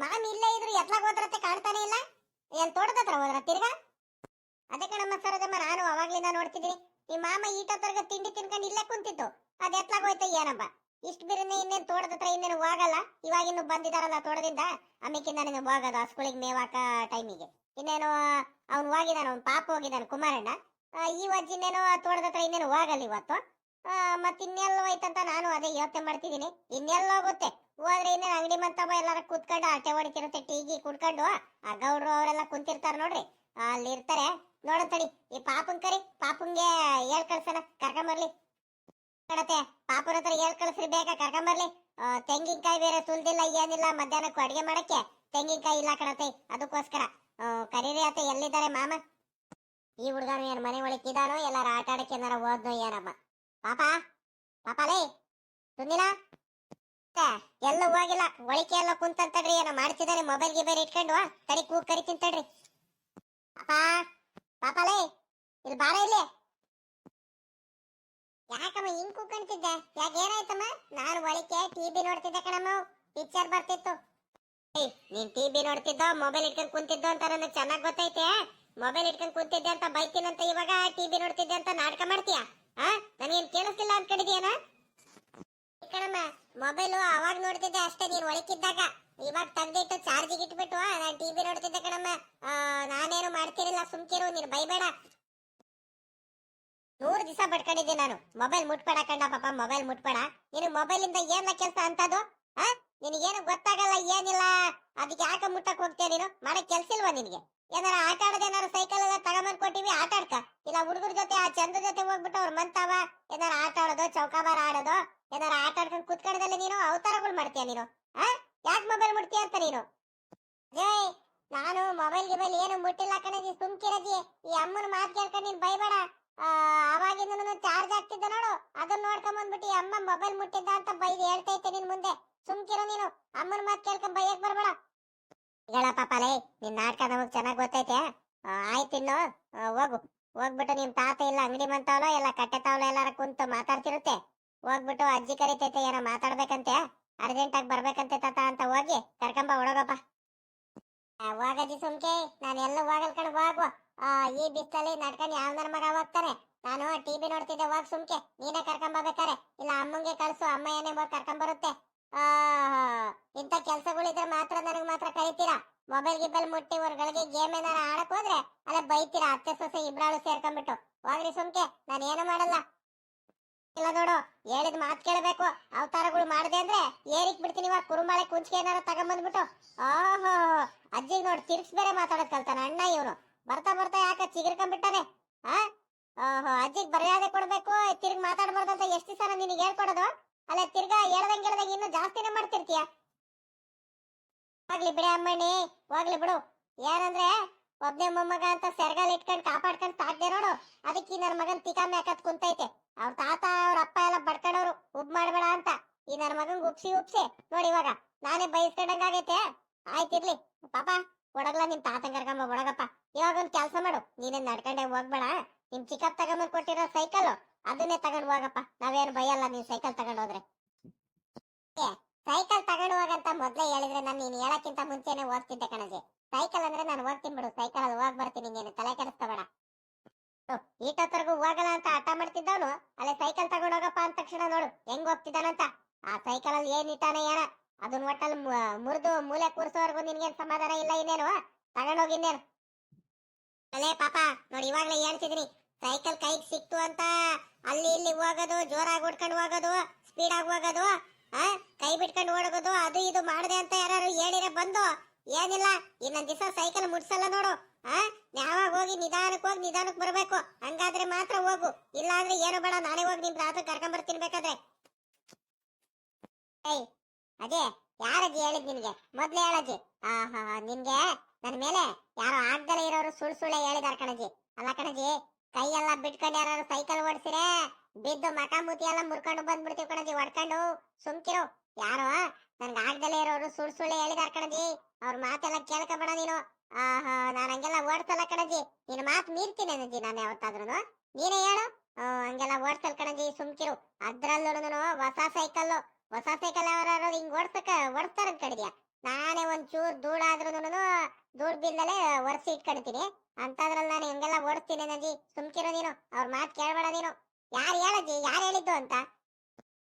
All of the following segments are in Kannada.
ಮಾಮ್ ಇಲ್ಲೇ ಇದ್ರು ಎತ್ಲಾಗ ಹೋದ್ರತ್ತೆ ಕಾಣ್ತಾನೆ ಇಲ್ಲ. ಏನ್ ತೋಟದ ಹತ್ರ ಹೋದ್ರ ತಿರ್ಗಾ? ಅದಕ್ಕೆ ನಮ್ಮ ಸರೋಜಮ್ಮ ನಾನು ಅವಾಗ್ಲಿಂದ ನೋಡ್ತಿದ್ದೀನಿ. ಈ ಮಾಮ ಈಟತ್ತರ್ಗ ತಿಂಡಿ ತಿನ್ಕೊಂಡು ಇಲ್ಲೇ ಕುಂತಿತ್ತು. ಅದ್ ಎತ್ಲಾಗ ಹೋಯ್ತು ಏನಪ್ಪ ಇಷ್ಟ ಬಿರನೆ ಇನ್ನೇನ್ ತೋಟದ ಇನ್ನೇನು ಹೋಗಲ್ಲ. ಇವಾಗ ಇನ್ನು ಬಂದಿದಾರಲ್ಲ ತೋಟದಿಂದ. ಆಮೇಕಿಂದ ನೀನು ಹೋಗೋದು ಸ್ಕೂಲಿಗೆ ಮೇವಾಕ ಟೈಮಿಗೆ. ಇನ್ನೇನು ಅವ್ನು ಹೋಗಿದಾನ ಅವ್ನು ಪಾಪ ಹೋಗಿದಾನ ಕುಮಾರಣ್ಣ. ಈ ವಜ್ಜಿನೇನೋ ತೋಟದ ಹತ್ರ ಇನ್ನೇನು ಹೋಗಲ್ಲ ಇವತ್ತು. ಆ, ಮತ್ ಇನ್ನೆಲ್ಲ ಹೋಯ್ತಂತ ನಾನು ಅದೇ ಯೋಚನೆ ಮಾಡ್ತಿದ್ದೀನಿ. ಇನ್ನೆಲ್ಲ ಹೋಗುತ್ತೆ. ಹೋದ್ರೆ ಇನ್ನೇನು ಅಂಗಡಿ ಮಂತವ ಎಲ್ಲಾರ ಕೂತ್ಕೊಂಡು ಆಟೆ ಹೊಡಿತಿರುತ್ತೆ ಟೀಗಿ ಕುಡ್ಕೊಂಡು. ಆ ಗೌಡ್ರು ಅವರೆಲ್ಲ ಕುಂತಿರ್ತಾರ ನೋಡ್ರಿ. ಅಲ್ಲಿ ಇರ್ತಾರೆ. ನೋಡಂತಡಿ ಈ ಪಾಪನ್ ಕರಿ ಪಾಪಂಗೆ ಹೇಳ್ ಕಳ್ಸನ ಕರ್ಕೊಂಬರ್ಲಿ ಕಡತೆ ಪಾಪನ ಹತ್ರ ಹೇಳ್ ಕಳ್ಸ್ರಿ, ಬೇಗ ಕರ್ಕೊಂಬರ್ಲಿ ತೆಂಗಿನಕಾಯಿ ಬೇರೆ ಸುಲ್ದಿಲ್ಲ, ಏನಿಲ್ಲ, ಮಧ್ಯಾಹ್ನಕ್ಕೂ ಅಡಿಗೆ ಮಾಡಕ್ಕೆ ತೆಂಗಿನಕಾಯಿ ಇಲ್ಲ ಕಡತೆ ಅದಕ್ಕೋಸ್ಕರ. ಕರೀರಿ ಅತ್ತೆ, ಎಲ್ಲಿದ್ದಾರೆ ಮಾಮ? ಈ ಹುಡುಗನ ಏನ್ ಮನೆ ಒಳಗಿದಾನೋ ಎಲ್ಲಾರ ಆಟ ಆಡಕ್ಕೆ ಏನಾರ ಓದ್ನೋ ಏನಮ್ಮ? ಪಾಪ ಪಾಪಾಲೇ ಎಲ್ಲ ಹೋಗಿಲ್ಲ. ಒಳಿಕೆ ಎಲ್ಲ ಕುಂತಂತಡ್ರಿ ಏನೋ ಮಾಡ್ತಿದಾರೆ. ಮೊಬೈಲ್ ಗಿಬೈಲ್ ಇಟ್ಕೊಂಡು ತಡಿ, ಕೂಗ್ ಕರಿತೀನಿ ತಡ್ರಿ. ಪಾಪ, ಪಾಪಲೇ, ಇಲ್ಲಿ ಬಾರ ಇಲ್ಲಿ. ಯಾಕಮ್ಮ ಹಿಂಗ್ ಕೂತ್ಕೊಂತಿದ್ದೆ ಯಾಕೆ ಏನಾಯ್ತಮ್ಮ? ನಾನು ಒಳಿಕೆ ಟಿವಿ ನೋಡ್ತಿದ್ದೆ ಕಣಮ್ಮ. ಪಿಕ್ಚರ್ ಬರ್ತಿತ್ತು. ನೀನ್ ಟಿವಿ ನೋಡ್ತಿದ್ದೋ ಮೊಬೈಲ್ ಇಟ್ಕೊಂಡ್ ಕುಂತಿದ್ದೋ ಅಂತ ನನಗೆ ಚೆನ್ನಾಗ್ ಗೊತ್ತೈತೆ. ಮೊಬೈಲ್ ಇಟ್ಕೊಂಡ್ ಕುಂತಿದ್ದೆ ಅಂತ ಬೈತೀನಂತ ಇವಾಗ ಟಿವಿ ನೋಡ್ತಿದ್ದೆ ಅಂತ ನಾಟಕ ಮಾಡ್ತೀಯಾ? ಆ? ನನಗೇನ್ ಕೇಳಿಸ್ತಿಲ್ಲ ಅನ್ಕೊಂಡಿದ್ಯಾನ? ಕಣಮ್ಮ ಮೊಬೈಲು ಅವಾಗ ನೋಡ್ತಿದ್ದೆ ಅಷ್ಟೇ, ನೀನ್ ಒಳಕಿದ್ದಾಗ ಇವಾಗ ತೆಗ್ದಿಟ್ಟು ಚಾರ್ಜಿಗೆ ಇಟ್ಬಿಟ್ಟು ನಾನು ಟಿವಿ ನೋಡ್ತಿದ್ದೆ ಕಣಮ್ಮ. ನಾನೇನು ಮಾಡ್ತಿರಲಿಲ್ಲ, ಸುಮ್ಕಿರು, ನೀನು ಬೈಬೇಡ. ನೂರು ದಿವಸ ಬಡ್ಕೊಂಡಿದ್ದೆ ನಾನು. ಮೊಬೈಲ್ ಮುಟ್ಬೇಡ ಕಂಡ ಪಾಪ ಮೊಬೈಲ್ ಮುಟ್ಬೇಡ. ನೀನು ಮೊಬೈಲ್ ಇಂದ ಏನ ಕೆಲಸ ಅಂತದು? ನಿನಗೇನು ಗೊತ್ತಾಗಲ್ಲ, ಏನಿಲ್ಲ. ಅದಕ್ಕೆ ಯಾಕೆ ಮುಟ್ಟಕ್ ಹೋಗ್ತೀಯ ನೀನು? ಮಾಡಕ್ ಕೆಲ್ಸ ಇಲ್ವಾ ನಿನಗೆ? ಏನಾರ ಆಟ ಆಡೋದು ಏನಾರ ಸೈಕಲ್ ಎಲ್ಲ ತಗೊಂಬಂದ್ ಕೊಟ್ಟಿವಿ ಆಟ ಆಡ್ಕ. ಇಲ್ಲ ಹುಡುಗರ ಜೊತೆ, ಆ ಚಂದ ಜೊತೆ ಹೋಗ್ಬಿಟ್ಟು ಅವ್ರ ಮಂತಾವ, ಏನಾರ ಆಟ ಆಡೋದು, ಚೌಕಾಬಾರ ಆಡೋದು, ಏನಾರ ಆಟ ಆಡ್ಕೊಂಡು ಕುತ್ಕೊಂಡದಲ್ಲಿ ನೀನು, ಅವತಾರಗಳು ಮಾಡ್ತೀಯ ನೀನು, ಆ? ಯಾಕೆ ಮೊಬೈಲ್ ಮುಟ್ತೀಯ ಅಂತ ನೀನು? ಜೈ, ನಾನು ಮೊಬೈಲ್ ಗಿಬೈಲ್ ಏನು ಮುಟ್ಟಿಲ್ಲ ಕಣಜಿ ಸುಮ್ಕಿರಜಿ ಈ ಅಮ್ಮನ ಮಾತು ಕೇಳ್ಕೊಂಡು ನೀನ್ ಬೈಬೇಡ. ಅವಾಗಿಂದ ಚಾರ್ಜ್ ಆಗ್ತಿದ್ದ ನೋಡು ಅದನ್ನ ನೋಡ್ಕೊಂಡ್ ಬಂದ್ಬಿಟ್ಟು ಅಮ್ಮ ಮೊಬೈಲ್ ಮುಟ್ಟಿದ್ದ ಅಂತ ಬೈದು ಹೇಳ್ತೈತೆ ನಿನ್ ಮುಂದೆ. ಸುಮ್ಕಿರೋ ನೀನು, ಅಮ್ಮನ ಮಾತು ಕೇಳ್ಕೊಂಡ್ ಬೈಯಕ್ ಬರ್ಬೇಡ. ಹೇಳ ಪಾಪಾಲೇ ನಿನ್ ನಾಟಕ ನಮಗ್ ಚೆನ್ನಾಗ್ ಗೊತ್ತೈತೆ. ಆಯ್ತು ಇನ್ನು ಹೋಗು. ಹೋಗ್ಬಿಟ್ಟು ನಿಮ್ ತಾತ ಇಲ್ಲ ಅಂಗಡಿ ಮಂತಾವಲೋ ಎಲ್ಲ ಕಟ್ಟೆ ತಾವಲೋ ಎಲ್ಲಾರ ಕುಂತು ಮಾತಾಡ್ತಿರುತ್ತೆ. ಹೋಗ್ಬಿಟ್ಟು ಅಜ್ಜಿ ಕರಿತೈತೆ ಏನೋ ಮಾತಾಡ್ಬೇಕಂತೆ. ಅರ್ಜೆಂಟ್ ಆಗಿ ಬರ್ಬೇಕಂತೆ ತಾತ ಅಂತ ಹೋಗಿ ಕರ್ಕೊಂಬ ಹೊಡೋಗಪ್ಪ ಹೋಗಜ್ಜಿ ಸುಮ್ಕೆ, ನಾನು ಎಲ್ಲ ಹೋಗಲ್ ಕಡೆ ಹೋಗು. ಈ ಬಿಸ್ತಲ್ಲಿ ನಡ್ಕೊಂಡು ಯಾವ ನನ್ನ ಮಗ ಹೋಗ್ತಾನೆ. ನಾನು ಟಿವಿ ನೋಡ್ತಿದ್ದೆ, ಹೋಗ್ ಸುಮ್ಕೆ. ನೀನೇ ಕರ್ಕೊಂಬರ್ಬೇಕಾರೆ ಇಲ್ಲ ಅಮ್ಮಂಗೆ ಕಳ್ಸು ಅಮ್ಮ ಏನೇ ಹೋಗಿ ಕರ್ಕೊಂಬರುತ್ತೆ ಆ ಇಂಥ ಕೆಲ್ಸಗಳಿದ್ರೆ ಮಾತ್ರ ನನಗ್ ಮಾತ್ರ ಕರಿತೀರಾ ಮೊಬೈಲ್ ಗಿಬೈಲ್ ಮುಟ್ಟಿ ಹೊರಗಳಿಗೆ ಗೇಮ್ ಏನಾರ ಆಡಕ್ ಹೋದ್ರೆ ಅಲ್ಲ ಬೈತೀರಾ, ಅತ್ತೆ, ಸೊಸೆ ಇಬ್ರಾಳು ಸೇರ್ಕೊಂಡ್ಬಿಟ್ಟು. ಹೋಗ್ರಿ ಸುಮ್ಕೆ, ನಾನು ಏನು ಮಾಡಲ್ಲ. ಇಲ್ಲ ನೋಡು, ಹೇಳಿದ ಮಾತು ಕೇಳಬೇಕು, ಅವತಾರಗಳು ಮಾಡಿದೆ ಅಂದ್ರೆ ಏರಿಕ್ ಬಿಡ್ತೀನಿ ಇವಾಗ, ಕುರುಮಾಳೆ ಕುಂಚಿಗೆ ಏನಾರ ತಗೊಂಬಂದ್ಬಿಟ್ಟು. ಓಹೋ, ಅಜ್ಜಿಗೆ ನೋಡಿ ತಿರ್ಗ್ಸ್ ಬೇರೆ ಮಾತಾಡೋದ್ ಕಲ್ತಾನ, ಅಣ್ಣ ಇವನು. ಬರ್ತಾ ಬರ್ತಾ ಯಾಕೆ ಚಿಗಿರ್ಕೊಂಡ್ಬಿಟ್ಟಾನೆ ಆ? ಓಹೋ, ಅಜ್ಜಿಗೆ ಮರ್ಯಾದೆ ಕೊಡ್ಬೇಕು, ತಿರ್ಗಿ ಮಾತಾಡಬಾರ್ದು ಅಂತ ಎಷ್ಟು ದಿವಸ ನಿನಗೆ ಹೇಳ್ಕೊಡೋದು? ಅಲ್ಲ ತಿರ್ಗಾ ಹೇಳ್ದಂಗೆ ಹೇಳ್ದಂಗೆ ಇನ್ನೂ ಜಾಸ್ತಿನೇ ಮಾಡ್ತಿರ್ತೀಯ? ಹೋಗ್ಲಿ ಬಿಡಿ ಅಮ್ಮಣ್ಣಿ, ಹೋಗ್ಲಿ ಬಿಡು. ಏನಂದ್ರೆ ಒಬ್ನೇ ಮೊಮ್ಮಗ ಅಂತ ಸೆರಗಾಲ್ ಇಟ್ಕೊಂಡು ಕಾಪಾಡ್ಕೊಂಡ್ ಸಾಕ್ದೆ ನೋಡು. ಅದಕ್ಕೆ ನನ್ನ ನನ್ ಮಗನ್ ತಿಕಾಮಿ ಹಾಕತ್ ಕುಂತೈತೆ. ಅವ್ರ ತಾತ, ಅವ್ರ ಅಪ್ಪ ಎಲ್ಲ ಬಡ್ಕೊಂಡವ್ರು ಉಬ್ ಮಾಡ್ಬೇಡ ಅಂತ. ಈ ನನ್ ಮಗನ್ ಉಪ್ಸಿ ಉಪ್ಸಿ. ನೋಡಿ ಇವಾಗ, ನಾನೇ ಬಯಸ್ಕೊಂಡಂಗ ಆಗೈತೆ. ಆಯ್ತಿರ್ಲಿ ಪಾಪ, ಒಡಗ್ಲ ನಿಮ್ ತಾತನ್ ಕರ್ಕೊಂಬ ಒಡಗಪ್ಪ. ಇವಾಗ ಒಂದ್ ಕೆಲ್ಸ ಮಾಡು. ನೀನೇ ನಡ್ಕೊಂಡೆ ಹೋಗ್ಬೇಡ. ನಿಮ್ ಚಿಕ್ಕಪ್ಪ ತಗೊಂಬಂದ್ ಕೊಟ್ಟಿರೋ ಸೈಕಲ್ ಅದನ್ನೇ ತಗೊಂಡ್ ಹೋಗಪ್ಪ. ನಾವೇನು ಬೈಯಲ್ಲ ನೀನ್ ಸೈಕಲ್ ತಗೊಂಡ್ ಹೋದ್ರೆ. ಸೈಕಲ್ ತಗೊಂಡ್ ಮೊದಲೇ ಹೇಳಿದ್ರೆ ನಾನು ನೀನು ಹೇಳಕ್ಕಿಂತ ಮುಂಚೆನೆ ಹೋಗ್ತಿದ್ದೆ ಕಣಜಿ. ಸೈಕಲ್ ಅಂದ್ರೆ ನಾನು ಹೋಗ್ತೀನಿ ಬಿಡು. ಸೈಕಲ್ ಅಲ್ಲಿ ಹೋಗಿ ಬರ್ತೀನಿ, ನೀನು ತಲೆ ಕೆಡಿಸ್ಕೋಬೇಡ ಈಟೊತ್ತರ್ಗು ಹೋಗಲ್ಲ ಅಂತ ಹಠ ಮಾಡ್ತಿದ್ದವನು? ಅಲ್ಲೇ ಸೈಕಲ್ ತಗೊಂಡೋಗಪ್ಪ ಅಂದ ತಕ್ಷಣ ನೋಡು, ಹೆಂಗ್ ಹೋಗ್ತಿದ್ದಾನಂತ. ಆ ಸೈಕಲ್ ಅಲ್ಲಿ ಏನ್ ಇಟ್ಟಾನೆ ಏನ ಅದನ್ನ ಒಟ್ಟಲ್ಲಿ ಮುರಿದು ಮೂಲೆ ಕೂರಿಸೋವರೆಗೂ ನಿನ್ಗೇನ್ ಸಮಾಧಾನ ಇಲ್ಲ ಇನ್ನೇನು? ತಗೊಂಡೋಗಿ ಇನ್ನೇನು. ಅಲ್ಲೇ ಪಾಪ, ನೋಡಿ ಇವಾಗ್ಲೇ ಹೇಳ್ತಿದ್ರಿ ಸೈಕಲ್ ಕೈಗೆ ಸಿಕ್ತು ಅಂತ. ಅಲ್ಲಿ ಇಲ್ಲಿ ಹೋಗೋದು, ಜೋರಾಗಿ ಹೊಡ್ಕೊಂಡು ಹೋಗೋದು ಸ್ಪೀಡ್ ಆಗಿ ಹೋಗೋದು. ಕೈ ಬಿಟ್ಕೊಂಡು ಓಡೋಗೋದು, ಅದು ಇದು ಮಾಡದೆ ಅಂತ ಯಾರು ಹೇಳಿದ್ರೆ ಬಂದು, ಏನಿಲ್ಲ, ಇನ್ನೊಂದ್ ದಿವಸ ಸೈಕಲ್ ಮುಟ್ಸಲ್ಲ ನೋಡು. ಆ, ಯಾವಾಗ ಹೋಗಿ ನಿಧಾನಕ್ಕೆ ಹೋಗಿ ನಿಧಾನಕ್ಕೆ ಬರಬೇಕು. ಹಂಗಾದ್ರೆ ಮಾತ್ರ ಹೋಗು. ಇಲ್ಲ ಅಂದ್ರೆ ಏನು ಬೇಡ ನಾನೇ ಹೋಗಿ ನಿಮ್ ರಾತ್ರಿ ಕರ್ಕೊಂಡ್ ಬರ್ತೀನಿ ಬೇಕಾದ್ರೆ. ಅದೇ ಯಾರಜ್ಜಿ ಹೇಳಿದ್ ನಿನ್ಗೆ? ಮೊದ್ಲೇ ಹೇಳಜ್ಜಿ ಆಹಾ ನಿನ್ಗೆ? ನನ್ ಮೇಲೆ? ಯಾರೋ ಆಗ್ದಲೇ ಇರೋರು ಸುಳ್ ಸುಳ್ಳೆ ಹೇಳಿದಾರ ಕಣಜಿ. ಅಲ್ಲ ಕಣಜಿ ಕೈ ಎಲ್ಲ ಬಿಟ್ಕೊಂಡು ಯಾರು ಸೈಕಲ್ ಓಡಿಸಿರೆ? ಬಿದ್ದು ಮಠ ಮೂತಿ ಎಲ್ಲ ಮುರ್ಕೊಂಡು ಬಂದ್ಬಿಡ್ತೀವಿ ಕಣಜಿ, ಹೊಡ್ಕೊಂಡು ಸುಮ್ಕಿರು. ಯಾರೋ, ನನ್ಗೆ ಆಗ್ದಲೇ ಇರೋರು ಸುಳ್ ಸುಳ್ಳು ಹೇಳಿದಾರ ಕಣಜಿ. ಅವ್ರ ಮಾತೆಲ್ಲ ಕೇಳ್ಕೊಬೇಡ ನೀನು. ಆಹಾ, ನಾನ್ ಹಂಗೆಲ್ಲ ಓಡ್ಸಲ್ಲ ಕಣಜಿ. ನಿನ್ ಮಾತ್ ಮೀರ್ತೀನಿ ಅಜ್ಜಿ ನಾನು ಯಾವತ್ತಾದ್ರೂ ನೀನೇ ಹೇಳು. ಹಂಗೆಲ್ಲ ಓಡ್ಸಲ್ ಕಣಜಿ, ಸುಮ್ಕಿರು. ಅದ್ರಲ್ಲೂ ಹೊಸ ಸೈಕಲ್ ಹೊಸ ಸೈಕಲ್ ಯಾರು ಹಿಂಗ್ ಓಡ್ಸಕ, ಓಡಿಸ್ತಾರ ಕಡಿದ್ಯಾ ನಾನೇ ಒಂಚೂರು ಧೂಳಾದ್ರೂ ಧೂಳ್ ಬಿಲ್ದಲೆ ಒರೆಸಿ ಇಟ್ಕೊಡ್ತೀನಿ ಅಂತದ್ರಲ್ಲಿ ನಾನು ಹೆಂಗೆಲ್ಲ ಓಡಿಸ್ತೀನಿ ನಜಿ ಸುಮ್ಕಿರೋ ನೀನು. ಅವ್ರ ಮಾತು ಕೇಳಬೇಡ ನೀನು. ಯಾರು ಹೇಳಜ್ಜಿ ಯಾರು ಹೇಳಿದ್ದು ಅಂತ?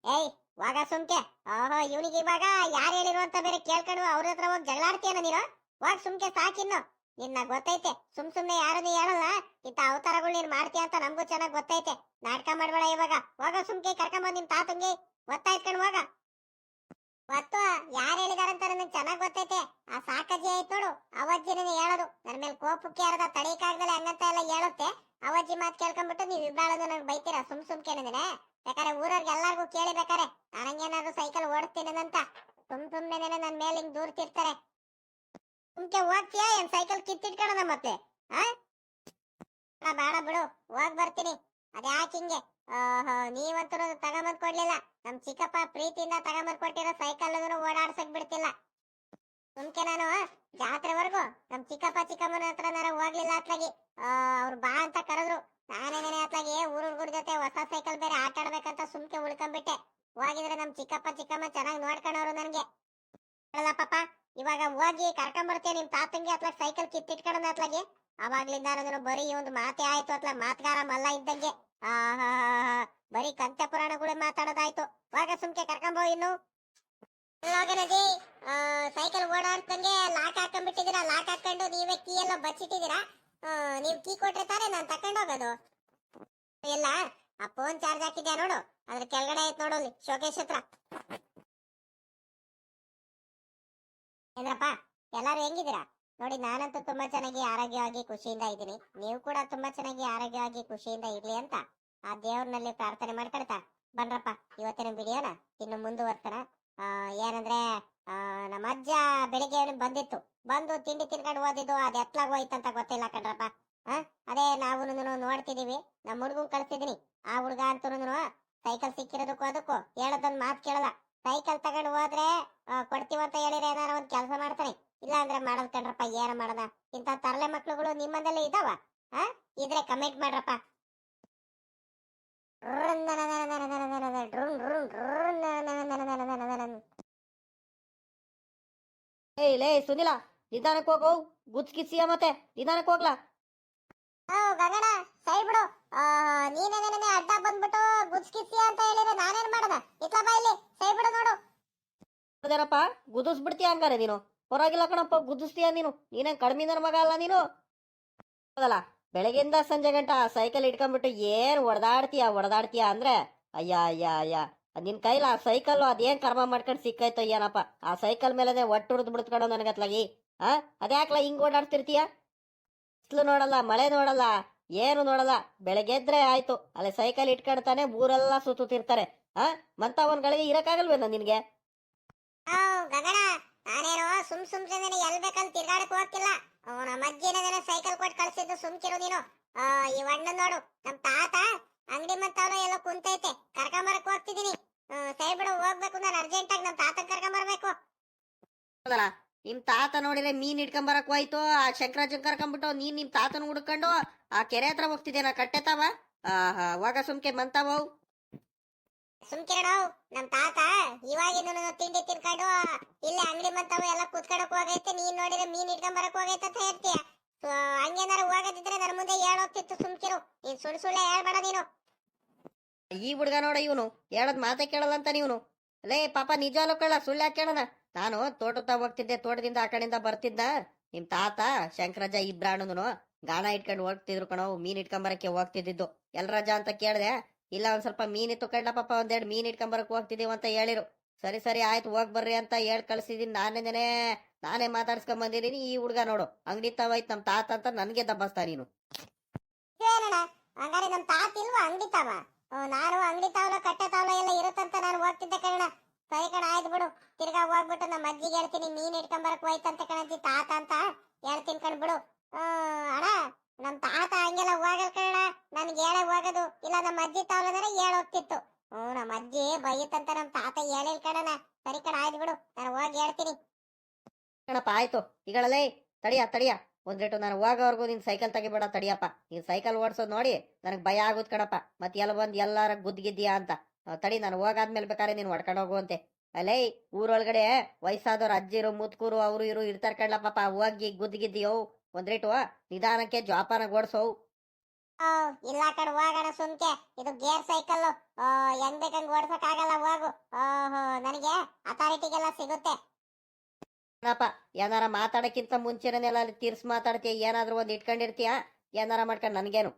ಏಯ್ ವಾಗ ಸುಮ್ಕೆ. ಓಹೋ, ಇವನಿಗೆ ಇವಾಗ ಯಾರು ಹೇಳಿರು ಅಂತ ಬೇರೆ ಕೇಳ್ಕೊಂಡು ಅವ್ರ ಹತ್ರ ಹೋಗಿ ಜಗಳಾಡ್ತೀಯನ ನೀನು? ವಾಗ ಸುಮ್ಕೆ ಸಾಕಿನ್ನು ನಿನ್ನ ಗೊತ್ತೈತೆ. ಸುಮ್ ಸುಮ್ನೆ ಯಾರು ನೀ ಹೇಳಲ್ಲ. ಇಂಥ ಅವತಾರಗಳು ನೀನ್ ಮಾಡ್ತೀಯ ಅಂತ ನಮಗೂ ಚೆನ್ನಾಗ್ ಗೊತ್ತೈತೆ. ನಾಟಕ ಮಾಡ್ಬೇಡ ಇವಾಗ. ಹೋಗ ಸುಮ್ಕೆ, ಕರ್ಕೊಂಬಂದ್ ನಿಮ್ ತಾತಂಗಿ. ಗೊತ್ತಾಯ್ತ್ಕೊಂಡು ಹೋಗ. ಒತ್ತು ಯಾರು ಹೇಳಿದಾರಂತ ನನಗೆ ಚೆನ್ನಾಗ್ ಗೊತ್ತೈತೆ. ಆ ಸಾಕಜ್ಜಿ ಆಯ್ತು ನೋಡು. ಅವಜ್ಜಿನೇ ಹೇಳೋದು. ನನ್ ಮೇಲೆ ಕೋಪಕ್ಕೆ ಯಾರದ ತಡೀಕಾಗ್ದಲೆ ಹಂಗಂತ ಎಲ್ಲ ಹೇಳುತ್ತೆ. ಅವಜ್ಜಿ ಮಾತು ಕೇಳ್ಕೊಂಡ್ಬಿಟ್ಟು ನೀವು ಇಬ್ಬಾಳದು ನನಗೆ ಬೈತೀರಾ ಸುಮ್ ಸುಮ್ ಕೇಳಿದ್ರೆ ಯಾಕಂದ್ರೆ ಊರವ್ರಿಗೆ ಎಲ್ಲಾರ್ಗೂ ಕೇಳಿ ಬೇಕಾರೆ ನನಗೇನಾದ್ರು ಸೈಕಲ್ ಓಡಿಸ್ತೀನಿ ಅಂತ. ಸುಮ್ ಸುಮ್ನೆ ನನ್ನ ಮೇಲೆ ಹಿಂಗ್ ದೂರ್ತಿರ್ತಾರೆ. ಸುಮ್ಕೆ ಹೋಗ್ತೀಯಾ? ಏನ್ ಸೈಕಲ್ ಕಿತ್ತಿಟ್ಕೊಳ್ಳೋಣ ಮತ್ತೆ? ಆ? ಬೇಡ, ಬೇಡ. ಹೋಗ್ ಬರ್ತೀನಿ. ಅದ್ಯಾಕೆ ಹಿಂಗೆ? ಓಹೋ ನೀವಂತೂ ತಗೊಂಬಂದ್ ಕೊಡ್ಲಿಲ್ಲ. ನಮ್ ಚಿಕ್ಕಪ್ಪ ಪ್ರೀತಿಯಿಂದ ತಗೊಂಬಂದ್ ಕೊಟ್ಟಿರೋ ಸೈಕಲ್ ಓಡಾಡ್ಸಕ್ ಬಿಡ್ತಿಲ್ಲ. ಸುಮ್ಕೆ ನಾನು ಜಾತ್ರೆವರೆಗೂ ನಮ್ ಚಿಕ್ಕಪ್ಪ ಚಿಕ್ಕಮ್ಮನ ಹತ್ರ ನಾರ ಹೋಗ್ಲಿಲ್ಲ ಅತ್ಲಾಗಿ ಅವ್ರು ಬಾ ಅಂತ ಕರೆದ್ರು ನಾನೇನೇನೆ ಅತ್ಲಾಗಿ ಊರ್ ಹುಡ್ಗುರ್ ಜೊತೆ ಹೊಸ ಸೈಕಲ್ ಬೇರೆ ಆಟ ಆಡ್ಬೇಕಂತ ಸುಮ್ಕೆ ಉಳ್ಕೊಂಡ್ಬಿಟ್ಟೆ ಹೋಗಿದ್ರೆ ನಮ್ ಚಿಕ್ಕಪ್ಪ ಚಿಕ್ಕಮ್ಮ ಚೆನ್ನಾಗಿ ನೋಡ್ಕೊಂಡವ್ರು ನನ್ಗೆ ಅಲ್ಲ ಪಾಪ ಇವಾಗ ಹೋಗಿ ಕರ್ಕೊಂಬರ್ತೀಯ ನಿಮ್ ತಾತಂಗೆ ಅತ್ಲಾಗ ಸೈಕಲ್ ಕಿತ್ತಿಟ್ಕೊಂಡ ಅತ್ಲಾಗೆ. ಅವಾಗ್ಲಿಂದ ನಾನು ಬರೀ ಒಂದು ಮಾತೆ ಆಯ್ತು ಅತ್ಲ ಮಾತ್ಗಾರ ಮಲ್ಲ ಇದ್ದಂಗೆ. ಆಹಾ ಬರೀ ಕಂತೆ ಪುರಾಣಗಳು ಮಾತಾಡೋದಾಯ್ತು. ಹೋಗ ಸುಮ್ಕೆ ಕರ್ಕೊಂಬೋ ಇನ್ನು. ಆ ಸೈಕಲ್ ಓಡಾಡ್ತಂಗೆ ಲಾಕ್ ಹಾಕೊಂಡ್ಬಿಟ್ಟಿದ್ದೀರಾ? ಲಾಕ್ ಹಾಕೊಂಡು ನೀವೇ ಕೀ ಎಲ್ಲ ಬಚ್ಚಿಟ್ಟಿದ್ದೀರಾ? ನೀವು ಕೀ ಕೊಟ್ರೆ ತಾನೆ ನಾನ್ ತಕೊಂಡ್ ಹೋಗೋದು? ಎಲ್ಲ ಆ ಫೋನ್ ಚಾರ್ಜ್ ಹಾಕಿದ್ಯಾ ನೋಡು. ಅದ್ರ ಕೆಳಗಡೆ ಆಯ್ತು ನೋಡೋಲಿ ಶೋಕೇಶ್ ಹತ್ರ. ಏನ್ರಪ್ಪ? ಎಲ್ಲಾರು ಹೆಂಗಿದ್ದೀರಾ? ನೋಡಿ, ನಾನಂತೂ ತುಂಬಾ ಚೆನ್ನಾಗಿ ಆರೋಗ್ಯವಾಗಿ, ಖುಷಿಯಿಂದ ಇದ್ದೀನಿ. ನೀವು ಕೂಡ ತುಂಬಾ ಚೆನ್ನಾಗಿ ಆರೋಗ್ಯವಾಗಿ, ಖುಷಿಯಿಂದ ಇರ್ಲಿ ಅಂತ ಆ ದೇವ್ರನಲ್ಲಿ ಪ್ರಾರ್ಥನೆ ಮಾಡ್ಕೊಳ್ತಾ. ಬನ್ರಪ್ಪ, ಇವತ್ತಿನ ವಿಡಿಯೋನ ಇನ್ನು ಮುಂದುವರ್ತನ ಏನಂದ್ರೆ ನಮ್ಮ ಅಜ್ಜ ಬೆಳಿಗ್ಗೆ ಬಂದಿತ್ತು. ಬಂದು ತಿಂಡಿ ತಿನ್ಕೊಂಡು ಓದಿದ್ದು, ಅದ್ ಹೋಯ್ತು ಹೋಯ್ತಂತ ಗೊತ್ತಿಲ್ಲ ಕಣ್ರಪ್ಪ. ಅದೇ ನಾವು ನೋಡ್ತಿದೀವಿ. ನಮ್ಮ ಹುಡುಗನ್ ಕಳ್ಸಿದೀನಿ. ಆ ಹುಡುಗ ಅಂತೂ ಸೈಕಲ್ ಸಿಕ್ಕಿರೋದಕ್ಕೂ ಅದಕ್ಕೂ ಹೇಳೋದೊಂದು ಮಾತು ಕೇಳಲ್ಲ. ಸೈಕಲ್ ತಗೊಂಡು ಹೋದ್ರೆ ಕೊಡ್ತೀವಂತ ಹೇಳಿದ್ರೆ ಏನಾರ ಒಂದು ಕೆಲಸ ಮಾಡ್ತಾನೆ. ಇಲ್ಲ ಅಂದ್ರೆ ಮಾಡೋದ್ ಕಣ್ರಪ್ಪ ಏನ ಮಾಡದ ಇಂತ ತರಲೆ ಮಕ್ಳುಗಳು ನಿಮ್ಮಂದಲ್ಲೇ ಇದಾವ ಆ ಇದ್ರೆ ಕಮೆಂಟ್ ಮಾಡ್ರಪ್ಪ ಏಯ್ ಲೇ ಸುನಿಲ ನಿಧಾನಕ್ಕೆ ಹೋಗೋ ಗುಚ್ಕಿಸಿಯ ಮತ್ತೆ ನಿಧಾನಕ್ಕೆ ಹೋಗ್ಲಾ ಗಗನ ಸೈ ಬಿಡು ನೀನೇನೇನೆ ಅಡ್ಡ ಬಂದ್ಬಿಟ್ಟು ಗುಚ್ಕಿಸಿ ಅಂತ ಹೇಳಿದ್ರೆ ನಾನೇನ್ ಮಾಡದ ಇತ್ಲ ಬಾ ಇಲ್ಲಿ ಸೈ ಬಿಡು ನೋಡು ಗುದಿಸ್ಬಿಡ್ತೀಯ ಹಂಗಾರೆ ನೀನು ಪರವಾಗಿಲ್ಲ ಕಣಪ್ಪ, ಗುದ್ದಿಸ್ತೀಯ ನೀನು? ಕಡಿಮೆ ನನ್ನ ಮಗ ಅಲ್ಲ ನೀನು? ಹೌದಲ್ಲ? ಬೆಳಗ್ಗೆಯಿಂದ ಸಂಜೆ ಗಂಟ ಸೈಕಲ್ ಇಟ್ಕೊಂಡ್ಬಿಟ್ಟು ಏನ್ ಹೊಡೆದಾಡ್ತೀಯ ಹೊಡೆದಾಡ್ತೀಯ ಅಂದ್ರೆ, ಅಯ್ಯ ಅಯ್ಯ ಅಯ್ಯ, ನಿನ್ ಕೈಲ ಆ ಸೈಕಲ್ ಅದೇನ್ ಕರ್ಮ ಮಾಡ್ಕೊಂಡು ಸಿಕ್ಕಾಯ್ತೋ ಏನಪ್ಪ? ಆ ಸೈಕಲ್ ಮೇಲೆ ಒಟ್ಟು ಹುರಿದು ಬಿಡ್ತ್ಕೊಂಡು ನನಗತ್ಲಾಗಿ ಆ? ಅದ್ಯಾಕ್ಲ ಹಿಂಗ್ ಓಡಾಡ್ತಿರ್ತೀಯ? ಬಿಸ್ಲು ನೋಡಲ್ಲ, ಮಳೆ ನೋಡಲ್ಲ, ಏನು ನೋಡಲ್ಲ, ಬೆಳಗ್ಗೆ ಎದ್ರೆ ಆಯ್ತು, ಅಲ್ಲಿ ಸೈಕಲ್ ಇಟ್ಕೊಂಡ್ತಾನೆ ಊರೆಲ್ಲ ಸುತ್ತುತ್ತಿರ್ತಾರೆ, ಆ? ಮಂತವನ್ಗಳಿಗೆ ಇರಕ್ಕಾಗಲ್ವೇನೋ ನಿನಗೆ? ನಾನೇನೋ ಸುಮ್ ಸುಮ್ ಸುಮ್ನೆ ಎಲ್ ಬೇಕಲ್ಲಿ ತಿರ್ಗಾಡಕ್ ಹೋಗ್ತಿಲ್ಲ. ನಮ್ಮ ಅಜ್ಜಿನ ಸೈಕಲ್ ಕೊಟ್ಟು ಕಳ್ಸಿದ್ದು ಸುಮ್ಕಿರು ನೀನು? ಈ ಅಣ್ಣ ನೋಡು, ನಮ್ ತಾತ ಅಂಗಡಿ ಮತ್ತವ್ರು ಎಲ್ಲ ಕುಂತೈತೆ, ಕರ್ಕೊಂಬರಕ್ ಹೋಗ್ತಿದೀನಿ. ಸೈ ಬಿಡು, ಹೋಗ್ಬೇಕು, ನಾನು ಅರ್ಜೆಂಟ್ ಆಗಿ ನಮ್ ತಾತನ್ ಕರ್ಕೊಂಬರ್ಬೇಕು. ಹೌದಲ್ಲ, ನಿಮ್ ತಾತ ನೋಡಿದ್ರೆ ಮೀನ್ ಇಟ್ಕೊಂಬರಕ್ ಹೋಯ್ತು, ಆ ಶಂಕರಾಜನ್ ಕರ್ಕೊಂಡ್ಬಿಟ್ಟು ನೀನ್ ನಿಮ್ ತಾತನ ಹುಡ್ಕೊಂಡು ಆ ಕೆರೆ ಹತ್ರ ಹೋಗ್ತಿದ್ದೇನ ಕಟ್ಟೆತಾವ? ಆಹಾ, ಹೋಗ ಸುಮ್ಕೆ, ಮಂತಾವ ಸುಮ್ಕಿರಣ ನಮ್ ತಾತ ಇವಾಗಿನ ತಿಂಡಿ ತಿನ್ಕೊಂಡು ಇಲ್ಲೇ ಅಂಗಡಿ ಮಂತವ ಎಲ್ಲ ಕುತ್ಕೊಳಕ್ ಹೋಗೈತೆ, ನೀನ್ ನೋಡಿದ್ರೆ ಮೀನ್ ಹಿಡ್ಕೊಂಡ್ ಹೋಗೈತೆ ಅಂತ ಹೇಳ್ತೀಯ. ಹಂಗೇನಾರು ಹೋಗದಿದ್ರೆ ನನ್ ಮುಂದೆ ಹೇಳೋಗ್ತಿತ್ತು ಸುಮ್ಕಿರು. ನೀನ್ ಸುಳ್ಳು ಸುಳ್ಳೆ ಹೇಳ್ಬೇಡ ನೀನು. ಈ ಹುಡ್ಗ ನೋಡ ಇವನು, ಹೇಳದ್ ಮಾತೇ ಕೇಳಲ್ಲ ಅಂತ ನೀವನು ಲೇ, ಪಾಪ ನಿಜ ಕಳ್ಳ, ಸುಳ್ಳು ಯಾಕೆ ಕೇಳೋಣ ನಾನು ತೋಟದ ಹೋಗ್ತಿದ್ದೆ, ತೋಟದಿಂದ ಆ ಕಡೆಯಿಂದ ಬರ್ತಿದ್ದ. ನಿಮ್ ತಾತ ಶಂಕರಜ ಇಬ್ರಾಣನು ಗಾಣ ಇಟ್ಕೊಂಡು ಹೋಗ್ತಿದ್ರು ಕಣೋ, ಮೀನ್ ಇಟ್ಕೊಂಬರಕ್ಕೆ ಹೋಗ್ತಿದ್ದು ಎಲ್ರಜ ಅಂತ ಕೇಳ್ದೆ ಇಲ್ಲ, ಒಂದ್ ಸ್ವಲ್ಪ ಮೀನ್ ಇತ್ತು ಕಣ್ಣ ಪಾಪ ಒಂದೆರಡು ಮೀನ್ ಇಟ್ಕೊಂಬರಕ್ ಹೋಗ್ತಿದ್ದೀವಿ ಅಂತ ಹೇಳಿರು. ಸರಿ ಸರಿ, ಆಯ್ತು, ಹೋಗ್ ಬರ್ರಿ ಅಂತ ಹೇಳಿ ಕಳ್ಸಿದೀನಿ. ನಾನೇನೆ ನಾನೇ ಮಾತಾಡ್ಸ್ಕೊಂಡ್ ಬಂದಿದೀನಿ ಈ ಹುಡ್ಗ ನೋಡು, ಅಂಗಡಿ ತವಾಯ್ತು ನಮ್ಮ ತಾತ ಅಂತ ನನಗೆ ದಬ್ಬಸ್ತಾ ನೀನು. ಹಂಗಾರೆ ನಮ್ ತಾತ ಇಲ್ವಾ ಅಂಗಡಿ ತಾವ? ನಾನು ಅಂಗಡಿ ತಾವಲ ಕಟ್ಟೆ ತಾವಲ ಎಲ್ಲ ಇರುತ್ತಂತ ನಾನು ಹೋಗ್ತಿದ್ದೆ ಕಣ ಸರಿ ಕಣ, ಆಯ್ತು ಬಿಡು. ತಿರ್ಗಾ ಹೋಗ್ಬಿಟ್ಟು ನಮ್ಮ ಅಜ್ಜಿಗೆ ಹೇಳ್ತೀನಿ, ಮೀನ್ ಇಟ್ಕೊಂಬರಕ್ ಹೋಯ್ತಂತ ಕಣಂತಿ ತಾತ ಅಂತ. ಹೇಳ್ತೀನಿ ಕಣ್ಬಿಡು ಬಿಡು. ಅಣ್ಣ. ನಮ್ ತಾತ ಹಂಗೆಲ್ಲ ಹೋಗಲ್ ಕಣ ನನ್ಗೆ ಹೇಳ ಹೋಗೋದು. ಇಲ್ಲ ನಮ್ಮ ಅಜ್ಜಿ ತಾವಲಂದ್ರೆ ಹೇಳೋಗ್ತಿತ್ತು ಹ್ಞೂ ನಮ್ಮ ಅಜ್ಜಿ ಬೈಯತ್ತಂತ ನಮ್ ತಾತ ಹೇಳಿಲ್ ಕಣ ಸರಿ ಕಣ, ಆಯ್ತು ಬಿಡು. ನಾನು ಹೋಗಿ ಹೇಳ್ತೀನಿ. ಕಣಪ್ಪ, ಆಯ್ತು. ಈಗಳಲ್ಲೇ ತಡಿಯ ತಡಿಯ. ಒಂದೇಟು ನಾನು ಹೋಗೋವರೆಗೂ ನಿನ್ ಸೈಕಲ್ ತೆಗಿಬೇಡ ತಡಿಯಪ್ಪ. ನೀನ್ ಸೈಕಲ್ ಓಡಿಸೋದು ನೋಡಿ, ನನಗೆ ಭಯ ಆಗುತ್ತೆ ಕಣಪ್ಪ. ಮತ್ತೆ ಎಲ್ಲ ಬಂದು ಎಲ್ಲಾರ ಗುದ್ದಿಗಿದ್ದೀಯಾ ಅಂತ. ತಡಿ, ನಾನು ಹೋಗಾದ್ಮೇಲೆ ಬೇಕಾದ್ರೆ ನೀನು ಹೊಡ್ಕೊಂಡು ಹೋಗುವಂತೆ ಅಲೇ ಊರೊಳಗಡೆ ವಯಸ್ಸಾದವ್ರು ಅಜ್ಜಿರು ಮುತ್ಕೂರು ಅವರು ಇರು ಇರ್ತಾರೆ ಕಣ್ಲಪ್ಪ ಪಾಪ ಹೋಗಿ ಗುದ್ದಿಗಿದ್ದಿಯೋ. ಒಂದ್ರೇಟು ನಿಧಾನಕ್ಕೆ ಜೋಪಾನ ಓಡ್ಸೋ ಓ ಇಲ್ಲ ಕಡೆ ಹೋಗೋಣ ಸುಮ್ಕೆ. ಇದು ಗೇರ್ ಸೈಕಲ್ ಹೆಂಗ್ ಬೇಕಂಗ್ ಓಡ್ಸಕ್ ಆಗಲ್ಲ ಹೋಗು. ನನಗೆ ಅಥಾರಿಟಿಗೆಲ್ಲ ಸಿಗುತ್ತೆ. ಏನಪ್ಪ ಏನಾರ ಮಾತಾಡಕ್ಕಿಂತ ಮುಂಚೆನೆಲ್ಲ ಅಲ್ಲಿ ತೀರ್ಸ್ ಮಾತಾಡ್ತೀಯ ಏನಾದ್ರೂ ಒಂದ್ ಇಟ್ಕೊಂಡಿರ್ತೀಯ ಏನಾರ ಮಾಡ್ಕೊಂಡು ನನ್ಗೇನು.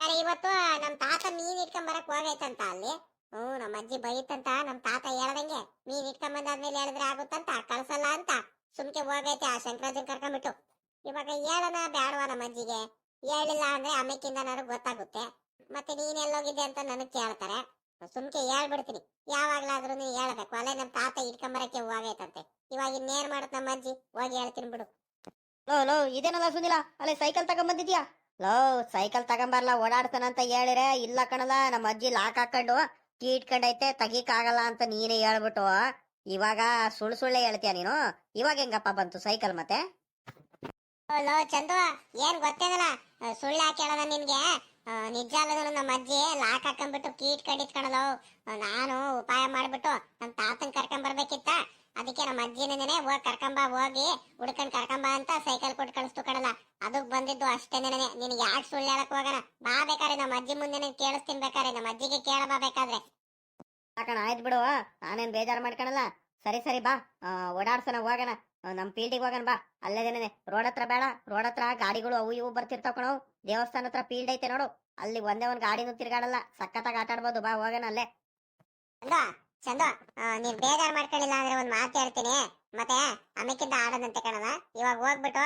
ಅರೆ ಇವತ್ತು ನಮ್ ತಾತ ಮೀನ್ ಇಟ್ಕೊಂಡ್ ಬರಕ್ ಹೋಗೈತಂತ ಅಲ್ಲಿ. ಹ್ಮ್ ನಮ್ಮ ಅಜ್ಜಿ ಬೈತಂತ ನಮ್ ತಾತ ಹೇಳ್ದಂಗೆ ಮೀನ್ ಇಟ್ಕೊಂಡ್ ಬಂದಾದ್ಮೇಲೆ ಹೇಳಿದ್ರೆ ಆಗುತ್ತಂತ ಕಳ್ಸಲ್ಲ ಅಂತ. ಸುಮ್ಕೆ ಹೋಗೈತೆ ಆ ಶಂಕರಾಜನ್ ಕರ್ಕೊಂಡ್ಬಿಟ್ಟು ಇವಾಗ ಹೇಳನ ಬ್ಯಾಡವಾ ನಮ್ಮ ಅಜ್ಜಿಗೆ? ಹೇಳಿಲ್ಲ ಅಂದ್ರೆ ಆಮೇಕಿಂದನಾರು ಗೊತ್ತಾಗುತ್ತೆ. ಮತ್ತೆ ನೀನ್ ಎಲ್ಲೋಗಿದ್ದೆ ಅಂತ ನನಗೆ ಕೇಳ್ತಾರೆ. ಸುಮ್ಕೆ ಹೇಳ್ಬಿಡ್ತೀನಿ. ಯಾವಾಗ್ಲಾದ್ರೂ ಹೇಳ್ಬೇಕು. ಅಲ್ಲೇ ನಮ್ ತಾತ ಇಟ್ಕೊಂಬರಕ್ಕೆ ಹೋಗೈತಂತೆ ಇವಾಗ ಇನ್ನೇನ್ ಮಾಡತ್ ನಮ್ಮ ಅಜ್ಜಿ? ಹೋಗಿ ಹೇಳ್ತೀನಿ ಬಿಡು. ಲೋ ಲೋ, ಇದೇನಲ್ಲ ಸುನಿಲ? ಅಲ್ಲೇ ಸೈಕಲ್ ತಗೊಂಬಂದಿದ್ಯಾ? ಲೋ, ಸೈಕಲ್ ತಗೊಂಬರ್ಲ ಓಡಾಡ್ತಾನಂತ ಹೇಳಿರೆ. ಇಲ್ಲ ಕಣಲ್ಲ, ನಮ್ಮ ಅಜ್ಜಿ ಲಾಕ್ ಹಾಕೊಂಡು ಕೀ ಇಟ್ಕೊಂಡೈತೆ ತಗೀಕಾಗಲ್ಲ ಅಂತ ನೀನೇ ಹೇಳ್ಬಿಟ್ಟು ಇವಾಗ ಸುಳ್ಳು ಸುಳ್ಳೆ ಹೇಳ್ತೀಯ ನೀನು? ಇವಾಗ ಹೆಂಗಪ್ಪ ಬಂತು ಸೈಕಲ್ ಮತ್ತೆ? ಲೋ ಚಂದು, ಏನ್ ಗೊತ್ತೇನಲ್ಲ? ಸುಳ್ಳು ಯಾಕೆ ಹೇಳೋದ ನಿನ್ಗೆ? ನಿಜ ಅಲ್ಲದನು ನಮ್ಮ ಅಜ್ಜಿ, ಲಾಕ್ ಹಾಕೊಂಡ್ಬಿಟ್ಟು ಕೀಟ್ ಕಡಿತ್ಕೊಳಲು ನಾನು ಉಪಾಯ ಮಾಡ್ಬಿಟ್ಟು ನಮ್ಮ ತಾತನ್ ಕರ್ಕೊಂಡ್ ಬರ್ಬೇಕಿತ್ತ. ಅದಕ್ಕೆ ನಮ್ಮ ಅಜ್ಜಿನೇನೆ ಹೋಗಿ ಕರ್ಕೊಂಬ, ಹೋಗಿ ಹುಡ್ಕೊಂಡ್ ಕರ್ಕೊಂಬ ಅಂತ ಸೈಕಲ್ ಕೊಟ್ಟು ಕಳಿಸ್ತು ಕಣಲ್ಲ. ಅದಕ್ ಬಂದಿದ್ದು ಅಷ್ಟೇನೇನೆ ನಿನ್ಗೆ ಯಾಕೆ ಸುಳ್ಳು ಹೇಳಕ್ ಹೋಗೋಣ ಬಾ ಬೇಕಾರೆ ನಮ್ಮ ಅಜ್ಜಿ ಮುಂದೆ ಕೇಳಿಸ್ತೀನಿ ಬೇಕಾರೆ. ನಮ್ಮ ಅಜ್ಜಿಗೆ ಕೇಳಬಾ ಬೇಕಾದ್ರೆ. ಹಾಕಣ ಆಯ್ತು ಬಿಡು. ನಾನೇನ್ ಬೇಜಾರು ಮಾಡ್ಕೊಳಲ್ಲ ಸರಿ ಸರಿ, ಬಾ. ಓಡಾಡ್ಸೋಣ, ಹೋಗೋಣ. ಆ, ನಮ್ ಫೀಲ್ಡಿಗೆ ಹೋಗೋಣ ಬಾ. ಅಲ್ಲೇದೇನೆ ರೋಡ್ ಹತ್ರ ಬೇಡ. ರೋಡ್ ಹತ್ರ ಗಾಡಿಗಳು ಅವು ಇವು ಬರ್ತಿರ್ತಾವ ಕಣವು ದೇವಸ್ಥಾನ ಹತ್ರ ಫೀಲ್ಡ್ ಐತೆ ನೋಡು. ಅಲ್ಲಿ ಒಂದೇ ಒಂದ್ ಗಾಡಿನೂ ತಿರ್ಗಾಡಲ್ಲ. ಸಖತ್ತಾಗಿ ಆಟ ಆಡ್ಬೋದು. ಬಾ ಹೋಗೋಣ ಅಲ್ಲೇ. ಚಂದ ನೀನ್ ಬೇಜಾರ್ ಮಾಡ್ಕೊಳ್ಳಿಲ್ಲ ಅಂದ್ರೆ ಒಂದ್ ಮಾತು ಹೇಳ್ತೀನಿ. ಮತ್ತೆ ಅಮೇಕಿಂದ ಆಡೋದಂತೆ ಕಣದ ಇವಾಗ ಹೋಗ್ಬಿಟ್ಟು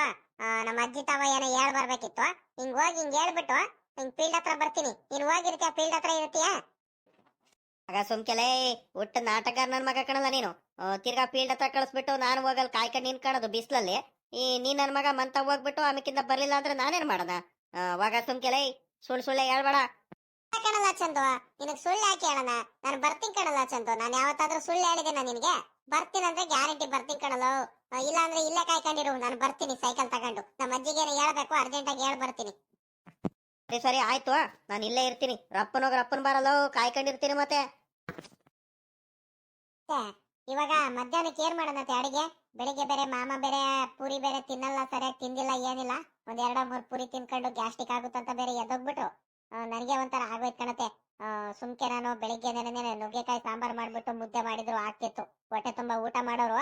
ನಮ್ಮ ಅಜ್ಜಿ ತಾವ ಏನೋ ಹೇಳ್ ಬರ್ಬೇಕಿತ್ತು. ಹಿಂಗ್ ಹೋಗಿ ಹಿಂಗ್ ಹೇಳ್ಬಿಟ್ಟು ಹಿಂಗ್ ಫೀಲ್ಡ್ ಹತ್ರ ಬರ್ತೀನಿ. ನೀನ್ ಹೋಗಿರ್ತೀಯ? ಫೀಲ್ಡ್ ಹತ್ರ ಇರ್ತೀಯ? ಆಗ ಸುಮ್ಕೆಲೇ ಒಟ್ಟು ನಾಟಕಾರ ನನ್ ಮಗ ಕಣಲ್ಲ ನೀನು. ತಿರ್ಗಾ ಫೀಲ್ಡ್ ಹತ್ರ ಕಳಿಸ್ಬಿಟ್ಟು ನಾನು ಹೋಗಲ್ ಕಾಯ್ಕೊಂಡು ಕಾಣೋದು ಬಿಸ್ಲಲ್ಲಿ. ಈ, ನೀನ್ ನನ್ ಮಗ ಮಂತ ಹೋಗ್ಬಿಟ್ಟು ಆಮೇಕಿಂದ ಬರ್ಲಿಲ್ಲ ಅಂದ್ರೆ ನಾನೇನ್ ಮಾಡೋದ? ಅವಾಗ ಸುಮ್ಕೆಲೈ ಸುಳ್ ಸುಳ್ಳೆ ಹೇಳ್ಬೇಡ. ಕಣಲ್ಲ ಚಂದು? ನಿನಗ್ ಸುಳ್ಳು ಯಾಕೆ ಹೇಳೋಣ? ನಾನು ಬರ್ತೀನಿ ಕಣಲ್ಲ ಚಂದು. ನಾನು ಯಾವತ್ತಾದ್ರೂ ಸುಳ್ಳು ಹೇಳಿದೆನಾ ನಿನಗೆ? ಬರ್ತೀನಿ ಅಂದ್ರೆ ಗ್ಯಾರಂಟಿ ಬರ್ತೀನಿ ಕಣಲು ಇಲ್ಲ ಅಂದ್ರೆ ಇಲ್ಲೇ ಕಾಯ್ಕೊಂಡಿರು. ನಾನು ಬರ್ತೀನಿ ಸೈಕಲ್ ತಗೊಂಡು. ನಮ್ಮ ಅಜ್ಜಿಗೆ ಹೇಳ್ಬೇಕು ಅರ್ಜೆಂಟ್ ಆಗಿ ಹೇಳ್ ಬರ್ತೀನಿ ಸರಿ ಸರಿ, ಆಯ್ತು ನಾನು ಇಲ್ಲೇ ಇರ್ತೀನಿ. ರಪ್ಪನೋಗ ರಪ್ಪನ್ ಬರಲ್ಲೋ, ಕಾಯ್ಕೊಂಡಿರ್ತೀನಿ ಮತ್ತೆ. ಇವಾಗ ಮಧ್ಯಾಹ್ನಕ್ಕೆ ಏನ್ ಮಾಡೋಣಂತೆ ಅಡಿಗೆ? ಬೆಳಿಗ್ಗೆ ಬೇರೆ, ಮಾಮ ಬೇರೆ, ಪೂರಿ ಬೇರೆ ತಿನ್ನಲ್ಲ, ಸರಿಯಾಗಿ ತಿಂದಿಲ್ಲ, ಏನಿಲ್ಲ. ಒಂದ್ ಎರಡ ಮೂರ್ ಪೂರಿ ತಿನ್ಕೊಂಡು ಗ್ಯಾಸ್ಟಿಕ್ ಆಗುತ್ತಂತ ಬೇರೆ ಎದ್ದೋಗ್ಬಿಟ್ರು. ನನಗೆ ಒಂಥರ ಆಗೋಯ್ತು ಕಣತೆ ಸುಮ್ಕೆ ನಾನು ಬೆಳಿಗ್ಗೆ ನೆನೆ ನುಗ್ಗೆಕಾಯಿ ಸಾಂಬಾರ್ ಮಾಡ್ಬಿಟ್ಟು ಮುದ್ದೆ ಮಾಡಿದ್ರು, ಆಗ್ತಿತ್ತು. ಹೊಟ್ಟೆ ತುಂಬಾ ಊಟ ಮಾಡೋರು.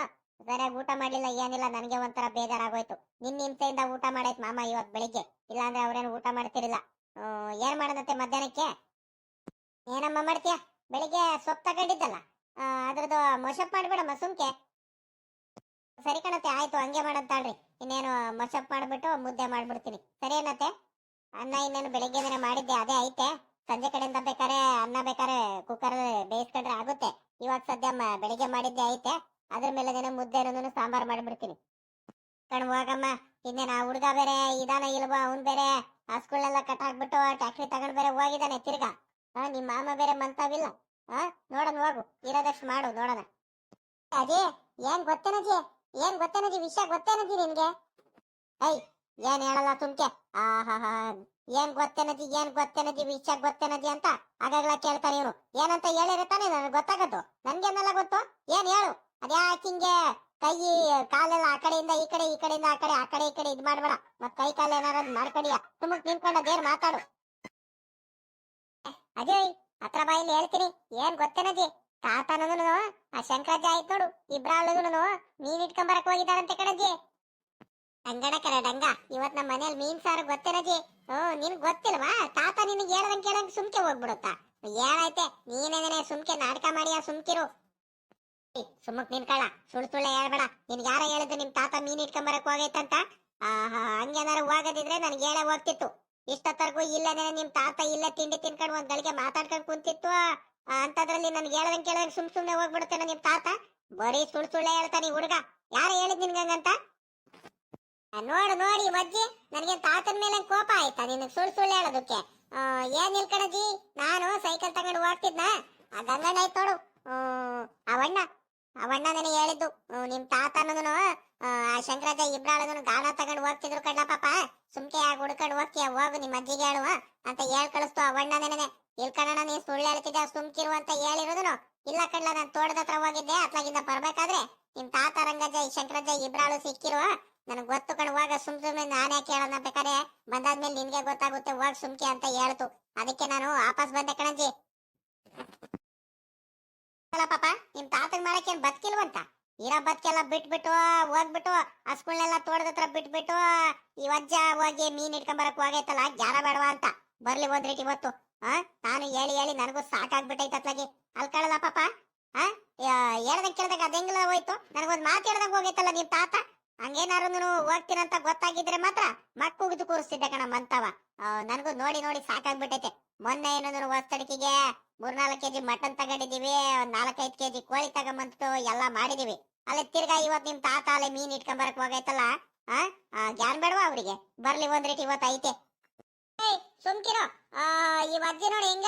ಸರಿಯಾಗಿ ಊಟ ಮಾಡಲಿಲ್ಲ, ಏನಿಲ್ಲ, ನನಗೆ ಒಂಥರ ಬೇಜಾರಾಗೋಯ್ತು. ನಿನ್ನ ಹಿಂಸೆಯಿಂದ ಊಟ ಮಾಡೈತ್ ಮಾಮ ಇವತ್ ಬೆಳಿಗ್ಗೆ. ಇಲ್ಲಾಂದ್ರೆ ಅವ್ರೇನು ಊಟ ಮಾಡ್ತಿರಲಿಲ್ಲ. ಏನು ಮಾಡೋಣಂತೆ ಮಧ್ಯಾಹ್ನಕ್ಕೆ? ಏನಮ್ಮ ಮಾಡ್ತೀಯ? ಬೆಳಿಗ್ಗೆ ಸೊಪ್ಪು ತಗೊಂಡಿದ್ದಲ್ಲ? ಅದ್ರದ್ದು ಮೊಸಪ್ ಮಾಡ್ಬೇಡ ಮಸುಂಕೆ ಸರಿ ಕಣತ್ತೆ, ಆಯ್ತು, ಹಂಗೆ ಮಾಡಂತಾಳ್ರಿ ಇನ್ನೇನು ಮೊಸಪ್ ಮಾಡ್ಬಿಟ್ಟು ಮುದ್ದೆ ಮಾಡ್ಬಿಡ್ತೀನಿ. ಸರಿ ಏನತ್ತೆ ಅನ್ನ ಇನ್ನೇನು ಬೆಳಿಗ್ಗೆನೇ ಮಾಡಿದ್ದೆ, ಅದೇ ಐತೆ. ಸಂಜೆ ಕಡೆಯಿಂದ ಬೇಕಾದ್ರೆ ಅನ್ನ ಬೇಕಾದ್ರೆ ಕುಕ್ಕರ್ ಬೇಯಿಸ್ಕೊಂಡ್ರೆ ಆಗುತ್ತೆ. ಇವಾಗ ಸದ್ಯ ಬೆಳಿಗ್ಗೆ ಮಾಡಿದ್ದೆ ಐತೆ. ಅದ್ರ ಮೇಲೆ ಏನೋ ಮುದ್ದೆ ಅನ್ನೋದನ್ನು ಸಾಂಬಾರ್ ಮಾಡಿಬಿಡ್ತೀನಿ. ಕಣ್ ಹೋಗಮ್ಮ ಇನ್ನೇನು ಆ ಹುಡುಗ ಬೇರೆ ಇದಾನ ಇಲ್ವಾ ಅವ್ನ್ ಬೇರೆ ಆ ಸ್ಕೂಲ್ನೆಲ್ಲ ಕಟ್ ಹಾಕ್ಬಿಟ್ಟು ಟ್ಯಾಕ್ಟ್ರಿ ತಗೊಂಡ್ ಬೇರೆ ಹೋಗಿದ್ದಾನೆ ತಿರ್ಗಾ. ಆ, ನಿಮ್ ಮಾಮ ಬೇರೆ ಮಂತಾವಿಲ್ಲ. ಆ ನೋಡನ್ ಹೋಗು ಇರೋದಷ್ಟು ಮಾಡು ನೋಡೋಣ. ಅಜಿ ಏನ್ ಗೊತ್ತೇನಜಿ ಏನ್ ಗೊತ್ತೇನಜಿ ವಿಷಯ ಗೊತ್ತೇನಜಿ ನಿನ್ಗೆ? ಐ ಏನ್ ಹೇಳಲ್ಲ ತುಮ್ಕೆ ಆಹಾ ಏನ್ ಗೊತ್ತೇನಜಿ ಏನ್ ಗೊತ್ತೇನಜಿ ವಿಷಯ ಗೊತ್ತೇನಜಿ ಅಂತ ಆಗಾಗ್ಲ ಕೇಳ್ತಾನೆ ಇವನು ಏನಂತ ಹೇಳಿರತಾನೆ ನನಗೆ ಗೊತ್ತಾಗದ್ದು? ನನ್ಗೇನೆಲ್ಲ ಗೊತ್ತು? ಏನ್ ಹೇಳು? ಅದ್ಯಾಕೆ ಹಿಂಗೆ ಕೈ, ಕಾಲೆಲ್ಲ ಆ ಕಡೆಯಿಂದ ಈ ಕಡೆ, ಈ ಕಡೆಯಿಂದ ಆ ಕಡೆ ಆ ಕಡೆ, ಈ ಕಡೆ ಇದ್ ಮಾಡ್ಬೇಡ. ಮತ್ ಕೈ, ಕಾಲ ಏನಾರ ಮಾಡ್ಕೊಂಡಿಯ? ತುಮಕ್ ನಿಂತ್ಕೊಂಡ ದೇರ್ ಮಾತಾಡು. ಅಜಯ್, ಹತ್ರ ಬಾಯಲ್ಲಿ ಹೇಳ್ತೀನಿ. ಏನ್ ಗೊತ್ತೇನಜಿ ತಾತನೂ ಆ ಶಂಕರಾಜ ಆಯ್ತು ನೋಡು. ಇಬ್ರಾಳನು ಮೀನ್ ಇಟ್ಕೊಂಡ್ ಬರಕ್ ಹೋಗಿದಾರಂತೆ ಕಣಜ್ಜಿ ಡಂಗಣ ಕರ ಡಂಗ. ಇವತ್ ನಮ್ಮ ಮನೇಲಿ ಮೀನ್ ಸಾರು ಗೊತ್ತೇನಜ್ಜಿ ಹ್ಮ್ ನಿನ್ ಗೊತ್ತಿಲ್ವಾ? ತಾತ ನಿನಗೆ ಹೇಳದಂಗ್ ಕೇಳಂಗ್ ಸುಮ್ಕೆ ಹೋಗ್ಬಿಡುತ್ತ? ಏನಾಯ್ತೆ? ನೀನೇನೇ ಸುಮ್ಕೆ ನಾಟಕ ಮಾಡಿಯ ಸುಮ್ಕಿರು. ಏ, ನಿನ್ ನಿನ್ಕಳ ಸುಳ್ಳು ಸುಳ್ಳ ಹೇಳ್ಬೇಡ. ನಿನ್ಗೆ ಯಾರ ಹೇಳಿದ್ರು ನಿಮ್ ತಾತ ಮೀನ್ ಇಟ್ಕೊಂಡ್ ಬರಕ್ ಹೋಗೈತಂತ? ಹಂಗೇನಾರು ಹೋಗದಿದ್ರೆ ನನ್ಗೆ ಹೇಳೇ ಹೋಗ್ತಿತ್ತು. ಇಷ್ಟೊತ್ತರ್ಗೂ ಇಲ್ಲದೇನೆ ನಿಮ್ ತಾತ ಇಲ್ಲ ತಿಂಡಿ ತಿನ್ಕೊಂಡು ಒಂದ್ ಗಳಿಗೆ ಮಾತಾಡ್ಕೊಂಡ್ ಕುಂತಿತ್ತು. ಅಂತದ್ರಲ್ಲಿ ನನ್ಗೆ ಹೇಳದಂಗ್ ಕೇಳದಂಗ್ ಸುಮ್ ಸುಮ್ನೆ ಹೋಗ್ಬಿಡುತ್ತೇನ ನಿಮ್ ತಾತ? ಬರೀ ಸುಳ್ಳು ಸುಳ್ಳೆ ಹೇಳ್ತಾನೆ ಹುಡುಗ. ಯಾರ ಹೇಳಿದ್ ನಿನ್ಗಂಗಂತ ನೋಡು ನೋಡಿ ಮಜ್ಜಿ. ನನಗೆ ತಾತನ ಮೇಲೆ ಕೋಪ ಆಯ್ತಾ ನಿನಗೆ ಸುಳ್ಳು ಸುಳ್ಳು ಹೇಳೋದಕ್ಕೆ? ಏನ್ ನಿಲ್ಕಣಜಿ? ನಾನು ಸೈಕಲ್ ತಗೊಂಡು ಹೋಗ್ತಿದ್ನ ಆ ಗಂಗಣ್ಣ ಆಯ್ತು ನೋಡು. ಅವಣ್ಣ ಅವಣ್ಣ ನನಗೆ ಹೇಳಿದ್ದು ನಿಮ್ ತಾತ ಅನ್ನೋದನು ಆ ಶಂಕರಾಜ ಇಬ್ರಾಳದನು ಗಾಣ ತಗೊಂಡು ಹೋಗ್ತಿದ್ರು ಕಡ್ಲ ಪಾಪ. ಸುಮ್ಕೆ ಆಗ ಹುಡ್ಕೊಂಡು ಹೋಗ್ತೀಯ, ಹೋಗು ನಿಮ್ಮ ಅಜ್ಜಿಗೆ ಹೇಳುವ ಅಂತ ಹೇಳ್ ಕಳಿಸ್ತು ಅವಣ್ಣ ನೆನೆ ಇಲ್ಕಣ್ಣ ನೀನ್ ಸುಳ್ಳು ಹೇಳ್ತಿದ್ದ ಸುಮ್ಕಿರು ಅಂತ ಹೇಳಿರೋದನು. ಇಲ್ಲ ಕಡ್ಲ ನಾನು ತೋಟದ ಹತ್ರ ಹೋಗಿದ್ದೆ, ಅತ್ಲಾಗಿಂದ ಬರ್ಬೇಕಾದ್ರೆ ನಿಮ್ ತಾತ ರಂಗಜ್ಜ ಶಂಕರಾಜ ಇಬ್ರಾಳು ಸಿಕ್ಕಿರುವ ನನಗೆ ಗೊತ್ತು ಕಣ್, ಹೋಗ, ಸುಮ್ ಸುಮ್ನೆ ನಾನೇ ಕೇಳೋಣ ಬೇಕಾದ್ರೆ. ಬಂದಾದ್ಮೇಲೆ ನಿನ್ಗೆ ಗೊತ್ತಾಗುತ್ತೆ, ಹೋಗ್ ಸುಮ್ಕೆ ಅಂತ ಹೇಳ್ತು. ಅದಕ್ಕೆ ನಾನು ವಾಪಸ್ ಬಂದೆ ಕಣಜ್ಜಿ. ಅಲ್ಲ ಪಾಪ, ನಿಮ್ ತಾತಗ್ ಮಾಡಕ್ಕೆ ಬದುಕಿಲ್ವಂತ? ಇರೋ ಬದುಕೆಲ್ಲ ಬಿಟ್ಬಿಟ್ಟು, ಹೋಗ್ಬಿಟ್ಟು ಹಸ್ಗಳನ್ನೆಲ್ಲ ತೋಟದ ಹತ್ರ ಬಿಟ್ಬಿಟ್ಟು, ಈ ಅಜ್ಜ ಹೋಗಿ ಮೀನ್ ಇಟ್ಕೊಂಬರಕ್ ಹೋಗೈತಲ್ಲ, ಜಾರ ಬೇಡವಾ ಅಂತ? ಬರ್ಲಿ ಒಂದ್ ಇವತ್ತು ಆ? ನಾನು ಹೇಳಿ ಹೇಳಿ ನನಗೂ ಸಾಕಾಗ್ಬಿಟ್ಟೈತೆ ಅತ್ಲಾಗಿ. ಅಲ್ಕಳಲ್ಲ ಪಾಪ, ಆ? ಹೇಳ್ದಂಗ್ ಕೇಳ್ದಾಗ ಅದ ಹೆಂಗಲ್ಲ ಹೋಯ್ತು? ನನಗೊಂದ್ ಮಾತು ಹೇಳ್ದಂಗ್ ಹೋಗೈತಲ್ಲ ನಿಮ್ ತಾತ? ಹಂಗೇನಾರು ಹೋಗ್ತೀನಂತ ಗೊತ್ತಾಗಿದ್ರೆ ಮಾತ್ರ ಮಕ್ಕುಗಿದು ಕೂರಿಸ್ತಿದ್ದೆ ಕಣ ಮಂತವ ನನಗೂ ನೋಡಿ ನೋಡಿ ಸಾಕಾಗ್ಬಿಟ್ಟೈತೆ. ಮೊನ್ನೆ ಏನಂದ್ರೆ ಹೊಸ್ತಡಿಕೆಗೆ ಮೂರ್ನಾಲ್ಕು ಕೆಜಿ ಮಟನ್ ತಗೊಂಡಿದೀವಿ ಒಂದ್ ನಾಲ್ಕೈದು ಕೆಜಿ ಕೋಳಿ ತಗೊಂಬಂತು ಎಲ್ಲ ಮಾಡಿದೀವಿ ಅಲ್ಲೇ ತಿರ್ಗಾ ಇವತ್ ನಿಮ್ ತಾತ ಅಲ್ಲೇ ಮೀನ್ ಇಟ್ಕೊಂಬರಕ್ ಹೋಗೈತಲ್ಲ, ಆ? ಗ್ಯಾನ್ ಬೇಡವಾ ಅವ್ರಿಗೆ? ಬರ್ಲಿ ಒಂದ್ ರೇಟ್ ಇವತ್ತು ಐತೆ. ಸುಮ್ಕಿರೋ. ಈ ಅಜ್ಜಿ ನೋಡಿ ಹೆಂಗ್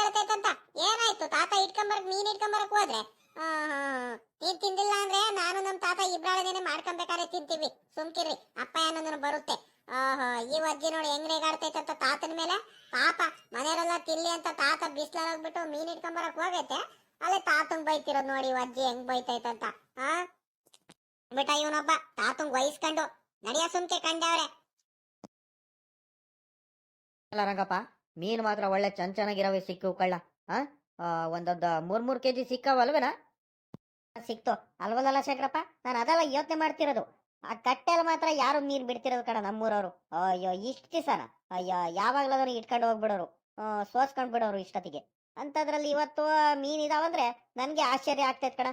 ಏನಾಯ್ತು? ತಾತ ಇಟ್ಕೊಂಬರಕ್ ಮೀನ್ ಇಟ್ಕೊಂಬರಕ್ ಹೋದ್ರೆ? ನೀನ್ ತಿಂದಿಲ್ಲ ಅಂದ್ರೆ ನಾನು ನಮ್ ತಾತ ಇಬ್ರಾಳದೇನೆ ಮಾಡ್ಕೊಂಬೇಕಾದ್ರೆ ತಿಂತೀವಿ. ಸುಮ್ಕಿರ್ರಿ. ಅಪ್ಪ ಏನಂದ್ರು ಬರುತ್ತೆ. ಈ ಅಜ್ಜಿ ನೋಡಿ ಹೆಂಗ್ ಅಂತ ತಾತನ ಮೇಲೆ? ಪಾಪ ಮನೆಯವರೆಲ್ಲ ತಿನ್ಲಿ ಅಂತ ತಾತ ಬಿಸ್ಲಲ್ಲಿ ಹೋಗ್ಬಿಟ್ಟು ಮೀನ್ ಇಟ್ಕೊಂಬರಕ್ ಹೋಗೈತೆ. ಅಲ್ಲೇ ತಾತಂಗ್ ಬೈತಿರೋದ್ ನೋಡಿ ಅಜ್ಜಿ ಹೆಂಗ್ ಬೈತೈತಂತ ಆ? ಬಿಟ್ಟ ಇವನೊಬ್ಬ ತಾತಂಗ್ ವಹಿಸ್ಕೊಂಡು. ನಡಿಯ ಸುಮ್ಕೆ ಕಂಡವ್ರೆ ಅಲ್ಲ ರಂಗಪ್ಪ ಮೀನ್ ಮಾತ್ರ ಒಳ್ಳೆ ಚನ್ ಚೆನ್ನಾಗಿರವೆ ಸಿಕ್ಕು ಕಳ್ಳ. ಆ, ಒಂದೊಂದು ಮೂರ್ ಮೂರ್ ಕೆಜಿ ಸಿಕ್ಕವಲ್ವೇನಾ? ಸಿಕ್ತು. ಅಲ್ವಲ್ಲ ಶಂಕರಪ್ಪ ನಾನು ಅದೆಲ್ಲ ಯೋಚನೆ ಮಾಡ್ತಿರೋದು. ಆ ಕಟ್ಟೆಲ್ ಮಾತ್ರ ಯಾರು ಮೀನ್ ಬಿಡ್ತಿರೋದು ಕಣ ನಮ್ಮೂರವರು. ಅಯ್ಯೋ, ಇಷ್ಟು ದಿವಸನ. ಅಯ್ಯೋ, ಯಾವಾಗ್ಲಾದ್ರೂ ಇಟ್ಕೊಂಡು ಹೋಗ್ಬಿಡೋರು. ಸೋಸ್ಕೊಂಡ್ ಬಿಡೋರು ಇಷ್ಟೊತ್ತಿಗೆ. ಅಂತದ್ರಲ್ಲಿ ಇವತ್ತು ಮೀನ್ ಇದಾವಂದ್ರೆ ನನ್ಗೆ ಆಶ್ಚರ್ಯ ಆಗ್ತೈತ್ ಕಣ.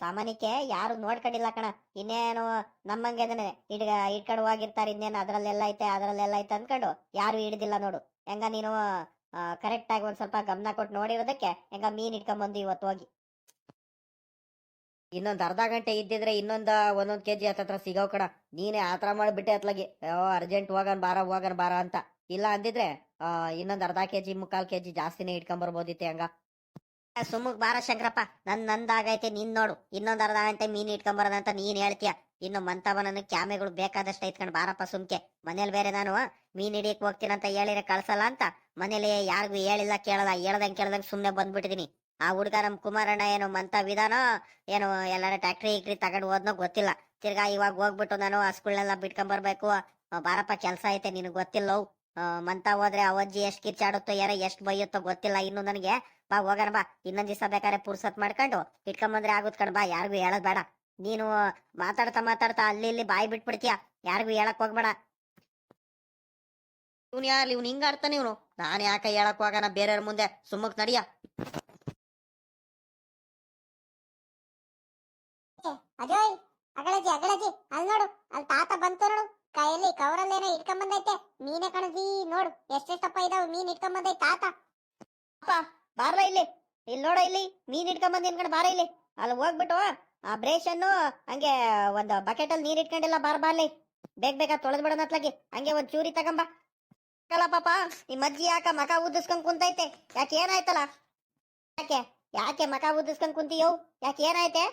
ಸಾಮಾನ್ಯಕ್ಕೆ ಯಾರು ನೋಡ್ಕೊಂಡಿಲ್ಲ ಕಣ. ಇನ್ನೇನು ನಮ್ಮಂಗೆ ಇಡ್ಗ, ಇಟ್ಕೊಂಡು ಹೋಗಿರ್ತಾರೆ ಇನ್ನೇನು ಅದ್ರಲ್ಲೆಲ್ಲ ಐತೆ ಅದ್ರಲ್ಲೆಲ್ಲ ಐತೆ ಅಂದ್ಕೊಂಡು ಯಾರು ಹಿಡಿದಿಲ್ಲ ನೋಡು. ಹೆಂಗ ನೀನು ಕರೆಕ್ಟ್ ಆಗಿ ಒಂದ್ ಸ್ವಲ್ಪ ಗಮನ ಕೊಟ್ಟು ನೋಡಿರೋದಕ್ಕೆ ಹೆಂಗ ಮೀನ್ ಇಟ್ಕೊಂಡ್ ಬಂದು ಇವತ್ತು ಹೋಗಿ. ಇನ್ನೊಂದ್ ಅರ್ಧ ಗಂಟೆ ಇದ್ದಿದ್ರೆ ಇನ್ನೊಂದ ಒಂದೊಂದ್ ಕೆಜಿ ಹತ್ತತ್ರ ಸಿಗೋ ಕಣ. ನೀನೇ ಆತರ ಮಾಡ್ಬಿಟ್ಟೆ ಅತ್ಲಾಗಿ. ಓ ಅರ್ಜೆಂಟ್ ಹೋಗನ್ ಬಾರ ಹೋಗನ್ ಬಾರ ಅಂತ. ಇಲ್ಲ ಅಂದಿದ್ರೆ ಇನ್ನೊಂದ್ ಅರ್ಧ ಕೆಜಿ, ಮುಕ್ಕಾಲ್ ಕೆಜಿ ಜಾಸ್ತಿನೇ ಇಟ್ಕೊಂಡ್ ಬರ್ಬೋದಿತ್ತೆ ಹಂಗ. ಸುಮ್ಮಕ್ ಬಾರ ಶಂಕರಪ್ಪ. ನನ್ ನಂದಾಗೈತೆ, ನಿನ್ ನೋಡು. ಇನ್ನೊಂದ್ ಅರ್ಧ ಗಂಟೆ ಮೀನ್ ಇಟ್ಕೊಂಬರೋದಂತ ನೀನ್ ಹೇಳ್ತೀಯ. ಇನ್ನು ಮಂತವ ಕ್ಯಾಮೆಗಳು ಬೇಕಾದಷ್ಟು ಐತ್ಕೊಂಡ್ ಬಾರಪ್ಪ ಸುಮ್ಕೆ. ಮನೇಲಿ ಬೇರೆ ನಾನು, ಮೀನ್ ಹಿಡಿಯಕ್ ಹೋಗ್ತೀನಂತ ಹೇಳಿರ ಕಳ್ಸಲ್ಲ ಅಂತ ಮನೇಲಿ ಯಾರಿಗೂ ಹೇಳಿಲ್ಲ, ಕೇಳಲ್ಲ, ಹೇಳ್ದಂಗ್ ಕೇಳ್ದಂಗ್ ಸುಮ್ನೆ ಬಂದ್ಬಿಟ್ಟಿದೀನಿ. ಆ ಹುಡುಗ ನಮ್ ಕುಮಾರಣ್ಣ ಏನು ಮಂತ ವಿಧಾನ ಏನು ಎಲ್ಲಾರ ಟ್ಯಾಕ್ಟ್ರಿ ಇಕ್ಟ್ರಿ ತಗೊಂಡ್ ಹೋದ್ನೋ ಗೊತ್ತಿಲ್ಲ. ತಿರ್ಗಾ ಇವಾಗ ಹೋಗ್ಬಿಟ್ಟು ನಾನು ಹಸ್ಗಳನ್ನೆಲ್ಲ ಬಿಟ್ಕೊಂಡ್ ಬರ್ಬೇಕು. ಬಾರಪ್ಪ ಕೆಲ್ಸ ಐತೆ ನಿನಗ್ ಗೊತ್ತಿಲ್ಲ? ಮಂತ ಹೋದ್ರೆ ಅವಜ್ಜಿ ಎಷ್ಟ್ ಕಿರ್ಚಾಡುತ್ತೋ, ಯಾರ ಎಷ್ಟ್ ಬೈಯುತ್ತೋ ಗೊತ್ತಿಲ್ಲ ಇನ್ನು ನನಗೆ. ಬಾ, ಹೋಗೋಣ, ಬಾ. ಇನ್ನೊಂದ್ ದಿವಸ ಬೇಕಾದ್ರೆ ಪುರ್ಸತ್ ಮಾಡ್ಕೊಂಡು ಇಟ್ಕೊಂಬಂದ್ರೆ ಆಗುತ್ ಕಣ್. ಬಾ, ಯಾರಿಗೂ ಹೇಳೋದ್ ಬೇಡ. ನೀನು ಮಾತಾಡ್ತಾ ಮಾತಾಡ್ತಾ ಅಲ್ಲಿ ಇಲ್ಲಿ ಬಾಯಿ ಬಿಟ್ಬಿಡ್ತೀಯ? ಯಾರಿಗೂ ಹೇಳಕ್ ಹೋಗ್ಬೇಡ. ಇವ್ನು ಯಾರು ಇವ್ನು ಹಿಂಗ ಆಡ್ತಾನೆ ಇವನು. ನಾನು ಯಾಕೆ ಹೇಳಕ್ ಹೋಗೋಣ? ಬೇರೆಯವ್ರ ಮುಂದೆ ಸುಮ್ಮಕ್ ನಡಿಯ. ಅಜಯ್, ಅಗಳಜಿ ಅಗಳಜಿ ಅಲ್ಲಿ ನೋಡು ಅಲ್ಲಿ ತಾತ ಬಂತು ನೋಡು. ಕೈಯಲ್ಲಿ ಕವರಲ್ಲಿ ಏನೋ ಇಟ್ಕೊಂಡ್ ಬಂದೈತೆ. ಮೀನೇ ಕಣಜಿ ನೋಡು, ಎಷ್ಟೆಷ್ಟಪ್ಪ ಇದಾವ, ಮೀನ್ ಇಟ್ಕೊಂಡ್ ಬಂದೈತೆ ತಾತ. ಬಾರ್ಲ ಇಲ್ಲಿ. ಇಲ್ಲಿ ನೋಡ ಇಲ್ಲಿ, ಮೀನ್ ಇಟ್ಕೊಂಡ್ ಬಂದ್ ಕಣ ಬಾರ ಇಲ್ಲಿ. ಅಲ್ಲಿ ಹೋಗ್ಬಿಟ್ಟು, ಆ ಬ್ರೇಷ್ ಅನ್ನು ಹಂಗೆ ಒಂದು ಬಕೆಟ್ ಅಲ್ಲಿ ನೀರ್ ಇಟ್ಕೊಂಡಿಲ್ಲ ಬಾರ್ ಬಾರ್ಲಿ ಬೇಗ ಬೇಗ ತೊಳೆದ್ ಬಿಡೋ ಅತ್ಲಾಗಿ. ಹಂಗೆ ಒಂದ್ ಚೂರಿ ತಗೊಂಬ. ಅಲ್ಲ ಪಾಪ ಈ ಮಜ್ಜಿ ಯಾಕ ಮಕ ಉದ್ದಿಸ್ಕೊಂಡ್ ಕುಂತೈತೆ? ಯಾಕೆ ಏನಾಯ್ತಲ್ಲ? ಯಾಕೆ ಯಾಕೆ ಮಕ ಉದ್ದಿಸ್ಕೊಂಡ್ ಕುಂತೀಯೋ? ಯಾಕೆ ಏನಾಯ್ತೆ?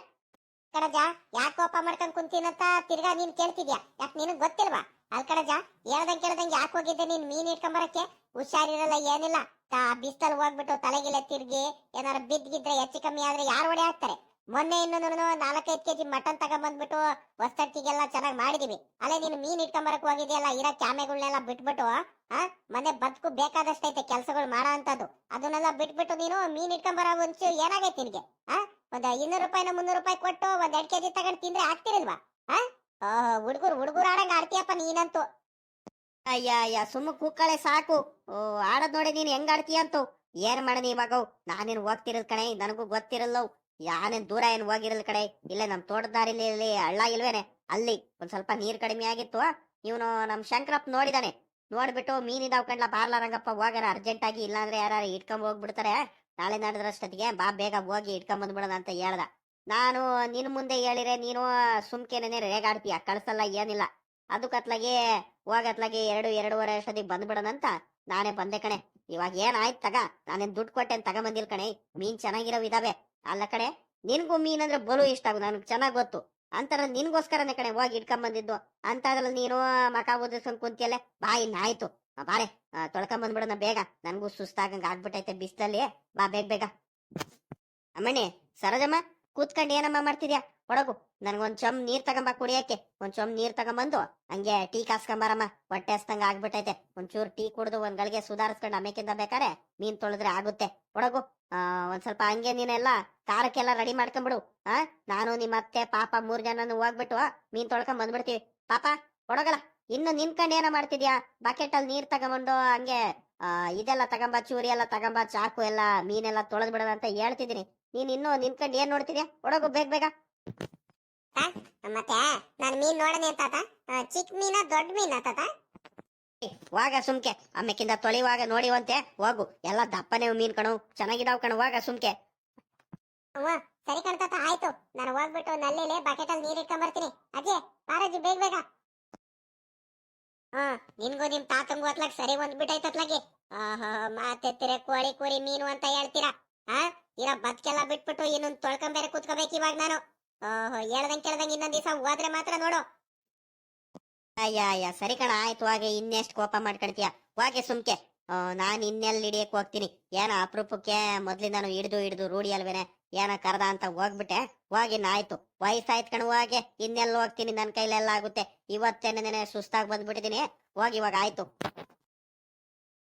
ಕಣಜ, ಯಾಕೆ ಕೋಪ ಮಾಡ್ಕೊಂಡು ಕುಂತೀನಂತ ತಿರ್ಗಾ ನೀನ್ ಕೇಳ್ತಿದ್ಯಾ? ಯಾಕೆ ನಿನಗ್ ಗೊತ್ತಿಲ್ವಾ? ಅಲ್ ಕಣಜ, ಹೇಳ್ದಂಗ್ ಕೇಳ್ದಂಗ್ ಯಾಕೆ ಹೋಗಿದ್ದೆ ನೀನ್ ಮೀನ್ ಇಟ್ಕೊಂಬರಕ್ಕೆ ಹುಷಾರಿರಲ್ಲ, ಏನಿಲ್ಲ. ತಾ ಬಿಸ್ತಲ್ ಹೋಗ್ಬಿಟ್ಟು ತಲೆಗಿಲ್ಲ ತಿರ್ಗಿ, ಏನಾರ ಬಿದ್ದಿದ್ರೆ ಹೆಚ್ಚು ಕಮ್ಮಿ ಆದ್ರೆ ಯಾರು ಹೊಡೆ ಹಾಕ್ತಾರೆ? ಮೊನ್ನೆ ಇನ್ನೊಂದು ನಾಲ್ಕೈದು ಕೆಜಿ ಮಟನ್ ತಗೊಂಬಂದ್ಬಿಟ್ಟು ಹೊಸ್ತಟ್ಟಿಗೆಲ್ಲ ಚೆನ್ನಾಗಿ ಮಾಡಿದೀವಿ. ಅಲ್ಲೇ ನೀನು ಮೀನ್ ಇಟ್ಕೊಂಬರಕ್ ಹೋಗಿದ್ಯಲ್ಲ, ಇರೋ ಕ್ಯಾಮೆಗಳನ್ನೆಲ್ಲ ಬಿಟ್ಬಿಟ್ಟು, ಆ? ಮನೆ ಬದುಕು ಬೇಕಾದಷ್ಟೈತೆ ಕೆಲ್ಸಗಳು ಮಾಡೋ ಅಂತದ್ದು ಅದನ್ನೆಲ್ಲ ಬಿಟ್ಬಿಟ್ಟು ನೀನು ಮೀನ್ ಇಟ್ಕೊಂಬರೋ ಒಂಚು ಏನಾಗೈತಿ ನಿನಗೆ, ಆ? ಒಂದ್ ಇನ್ನೂರು ರೂಪಾಯಿ ಮುನ್ನೂರು ರೂಪಾಯಿ ಕೊಟ್ಟು ಒಂದ್ ಎರಡ್ ಕೆಜಿ ತಗೊಂಡ್ ತಿಂದ್ರೆ ಆಗ್ತಿರಲ್ವಾ? ಆ? ಹುಡುಗರು ಹುಡುಗರು ಆಡಂಗ ಆಡ್ತೀಯಪ್ಪ ನೀನಂತೂ. ಅಯ್ಯ ಅಯ್ಯ, ಸುಮ್ಮ ಕೂಕಳೆ ಸಾಕು. ಓ, ಆಡದ್ ನೋಡಿ ನೀನ್ ಹೆಂಗ್ ಆಡ್ತೀಯ ಅಂತು. ಏನ್ ಮಾಡನಿ ಇವಾಗ ನಾನೇನ್ ಹೋಗ್ತಿರಲ್ ಕಣೆ? ನನಗೂ ಗೊತ್ತಿರಲ್ಲ. ಯಾನೇನ್ ದೂರ ಏನ್ ಹೋಗಿರಲ್ ಕಡೆ ಇಲ್ಲ ನಮ್ ತೋಟದಾರಿಲಿ ಹಳ್ಳ ಇಲ್ವೇನೆ? ಅಲ್ಲಿ ಒಂದ್ ಸ್ವಲ್ಪ ನೀರ್ ಕಡಿಮೆ ಆಗಿತ್ತು. ಇವನು ನಮ್ ಶಂಕರಪ್ಪ ನೋಡಿದಾನೆ. ನೋಡ್ಬಿಟ್ಟು ಮೀನಿದಾವ್ ಇದಾವ್ ಬಾರ್ಲಾರಂಗಪ್ಪ ಬಾರ್ಲ ರಂಗಪ್ಪ ಹೋಗಾರ ಅರ್ಜೆಂಟ್ ಆಗಿ ಇಲ್ಲಾಂದ್ರೆ ಯಾರು ಇಟ್ಕೊಂಡ್ ಹೋಗ್ಬಿಡ್ತಾರೆ. ನಾಳೆ ನಾಡಿದ್ರಷ್ಟೊತ್ತಿಗೆ ಬಾ, ಬೇಗ ಹೋಗಿ ಇಟ್ಕೊಂಡ್ ಬಂದ್ಬಿಡೋಣ ಅಂತ ಹೇಳ್ದ. ನಾನು ನಿನ್ ಮುಂದೆ ಹೇಳಿರೆ, ನೀನು ಸುಮ್ಕೆನೇ ರೇಗಾಡ್ತೀಯ, ಕಳ್ಸಲ್ಲ, ಏನಿಲ್ಲ. ಅದು ಕತ್ಲಾಗೆ ಹೋಗತ್ಲಾಗೆ ಎರಡು, ಎರಡೂವರೆ ಅಷ್ಟೊತ್ತಿಗೆ ಬಂದ್ಬಿಡೋಣಂತ ನಾನೇ ಬಂದೆ ಕಣೆ. ಇವಾಗ ಏನಾಯ್ತು ತಗ? ನಾನೇನ್ ದುಡ್ಡು ಕೊಟ್ಟೆ ತಗೊಂಬಂದಿಲ್ ಕಣೆ. ಮೀನ್ ಚೆನ್ನಾಗಿರೋ ಇದಾವೆ. ಅಲ್ಲ ಕಣೆ, ನಿನ್ಗೂ ಮೀನ್ ಅಂದ್ರೆ ಬಲು ಇಷ್ಟ ಆಗು ನನಗೆ ಚೆನ್ನಾಗ್ ಗೊತ್ತು. ಅಂತರ ನಿನ್ಗೋಸ್ಕರನೇ ಕಣೆ, ಹೋಗಿ ಇಟ್ಕೊಂಬಂದಿದ್ದು ಅಂತದ್ರಲ್ಲಿ ನೀನು ಮಕ ಓದಿಸ್ಕೊಂಡ್ ಕುಂತಿಯಲ್ಲೇ? ಬಾ ಇನ್ನಾಯ್ತು ಆ, ತೊಳ್ಕೊಂಡ್ ಬಂದ್ಬಿಡೋಣ ಬೇಗ. ನನ್ಗೂ ಸುಸ್ತಾಗಂಗ್ ಆಗ್ಬಿಟ್ಟೈತೆ ಬಿಸ್ಲಲ್ಲಿ. ಬಾ ಬೇಗ ಬೇಗ. ಅಮ್ಮಣ್ಣಿ ಸರೋಜಮ್ಮ ಕೂತ್ಕೊಂಡು ಏನಮ್ಮ ಮಾಡ್ತಿದ್ಯಾ? ಕೊಡಗು ನನ್ಗೊಂದ್ ಚಮ್ ನೀರ್ ತಗೊಂಬ ಕುಡಿಯಕ್ಕೆ. ಒಂದ್ ಚಮ್ ನೀರ್ ತಗೊಂಬಂದು ಹಂಗೆ ಟೀ ಕಾಸ್ಕೊಂಬಾರಮ್ಮ. ಹೊಟ್ಟೆ ಹಸ್ತಂಗ ಆಗ್ಬಿಟ್ಟೈತೆ. ಒಂಚೂರು ಟೀ ಕುಡ್ದು ಒಂದ್ ಗಳಿಗೆ ಸುಧಾರಿಸ್ಕೊಂಡು ಅಮೇಕಿಂದ ಬೇಕಾರೆ ಮೀನ್ ತೊಳೆದ್ರೆ ಆಗುತ್ತೆ. ಕೊಡಗು ಆ ಒಂದ್ ಸ್ವಲ್ಪ ಹಂಗೆ ನೀನೆಲ್ಲ ಖಾರಕ್ಕೆಲ್ಲ ರೆಡಿ ಮಾಡ್ಕೊಂಬಿಡು. ಆ ನಾನು ನಿಮ್ಮ ಅತ್ತೆ ಪಾಪ ಮೂರ್ ಜನನು ಹೋಗ್ಬಿಟ್ಟು ಮೀನ್ ತೊಳ್ಕೊಂಡ್ ಬಂದ್ಬಿಡ್ತೀವಿ ಪಾಪ ಒಳಗಲ್ಲ ಇನ್ನು ನಿನ್ಕಂಡ್ ಏನೋ ಮಾಡ್ತಿದ್ಯಾ? ಬಕೆಟ್ ಅಲ್ಲಿ ನೀರ್ ತಗೊಂಬಂದು ಹಂಗೆ ಆ ಇದೆಲ್ಲ ತಗೊಂಬ ಚೂರಿ ಎಲ್ಲ ತಗೊಂಬ ಚಾಕು ಎಲ್ಲ ಮೀನೆಲ್ಲ ತೊಳೆದ್ ಬಿಡೋಣ ಅಂತ ಹೇಳ್ತಿದ್ದೀನಿ. ನೀನ್ ಇನ್ನು ನಿನ್ಕಂಡ್ ಏನ್ ನೋಡ್ತಿದ್ಯಾ? ಒಡಗು ಬೇಗ ಬೇಗ. ಮತ್ತೆ ನಾನು ಮೀನ್ ನೋಡನೆ ತಾತ? ಚಿಕ್ಕ ಮೀನ ದೊಡ್ಡ ಮೀನ ತಾತ? ವಾಗ ಸುಮ್ಕೆ. ಅಮ್ಮಕ್ಕಿಂತ ತೊಳಿವಾಗ ನೋಡಿವಂತೆ ಹೋಗು. ಎಲ್ಲ ದಪ್ಪನೇ ಮೀನ್ ಕಣು. ಚೆನ್ನಾಗಿದಾವ್ ಕಣು ವಾಗ ಸುಮ್ಕೆ. ಸರಿ ಕಣ್ ತಾತ ಆಯ್ತು. ನಾನು ಹೋಗ್ಬಿಟ್ಟು ನಲ್ಲಿಲೆ ಬಕೆಟ್ ಅಲ್ಲಿ ನೀರ್ ಇಟ್ಕೊಂಡ್ ಬರ್ತೀನಿ ಅಜ್ಜಿ ಪಾರಜ್ಜಿ ಬೇಗ ಬೇಗ. ಹಾ, ನಿನ್ಗೂ ನಿಮ್ ತಾತಂಗೂ ಅತ್ಲಾಗ್ ಸರಿ ಒಂದ್ ಆಹಾ, ಮಾತೆತ್ತಿರೆ ಕೋಳಿ ಕೋರಿ ಮೀನು ಅಂತ ಹೇಳ್ತೀರಾ? ಹಾ, ಇರ ಬದ್ಕೆಲ್ಲ ಬಿಟ್ಬಿಟ್ಟು ಇನ್ನೊಂದ್ ತೊಳ್ಕೊಂಬೇರೆ ಕೂತ್ಕೋಬೇಕು ಇವಾಗ ನಾನು. ಓಹೋ, ಹೇಳ್ದಂಗ್ ಕೇಳ್ದಂಗ್ ಇನ್ನೊಂದ್ ದಿವಸ ಹೋದ್ರೆ ಮಾತ್ರ ನೋಡು. ಅಯ್ಯ ಅಯ್ಯ, ಸರಿ ಕಣ, ಆಯ್ತು, ಹಾಗೆ ಇನ್ನೆಷ್ಟ್ ಕೋಪ ಮಾಡ್ಕೊಳ್ತೀಯ? ವಾಗೆ ಸುಮ್ಕೆ. ನಾನ್ ಇನ್ನೆಲ್ಲಿ ಹಿಡಿಯಕ್ ಹೋಗ್ತೀನಿ. ಏನ ಅಪರೂಪಕ್ಕೆ ಮೊದ್ಲಿಂದಾನು ಹಿಡ್ದು ಹಿಡ್ದು ರೂಢಿ ಅಲ್ವೇನೆ? ಏನ ಕರ್ದ ಅಂತ ಹೋಗ್ಬಿಟ್ಟೆ. ಹೋಗಿ ಆಯ್ತು. ವಯಸ್ಸಾಯ್ತು ಕಣ ಹೋಗಿ. ಇನ್ನೆಲ್ಲ ಹೋಗ್ತೀನಿ. ನನ್ನ ಕೈಲೆಲ್ಲ ಆಗುತ್ತೆ. ಇವತ್ತೇನೆ ಸುಸ್ತಾಗಿ ಬಂದ್ಬಿಟ್ಟಿದೀನಿ. ಹೋಗಿ ಇವಾಗ ಆಯ್ತು.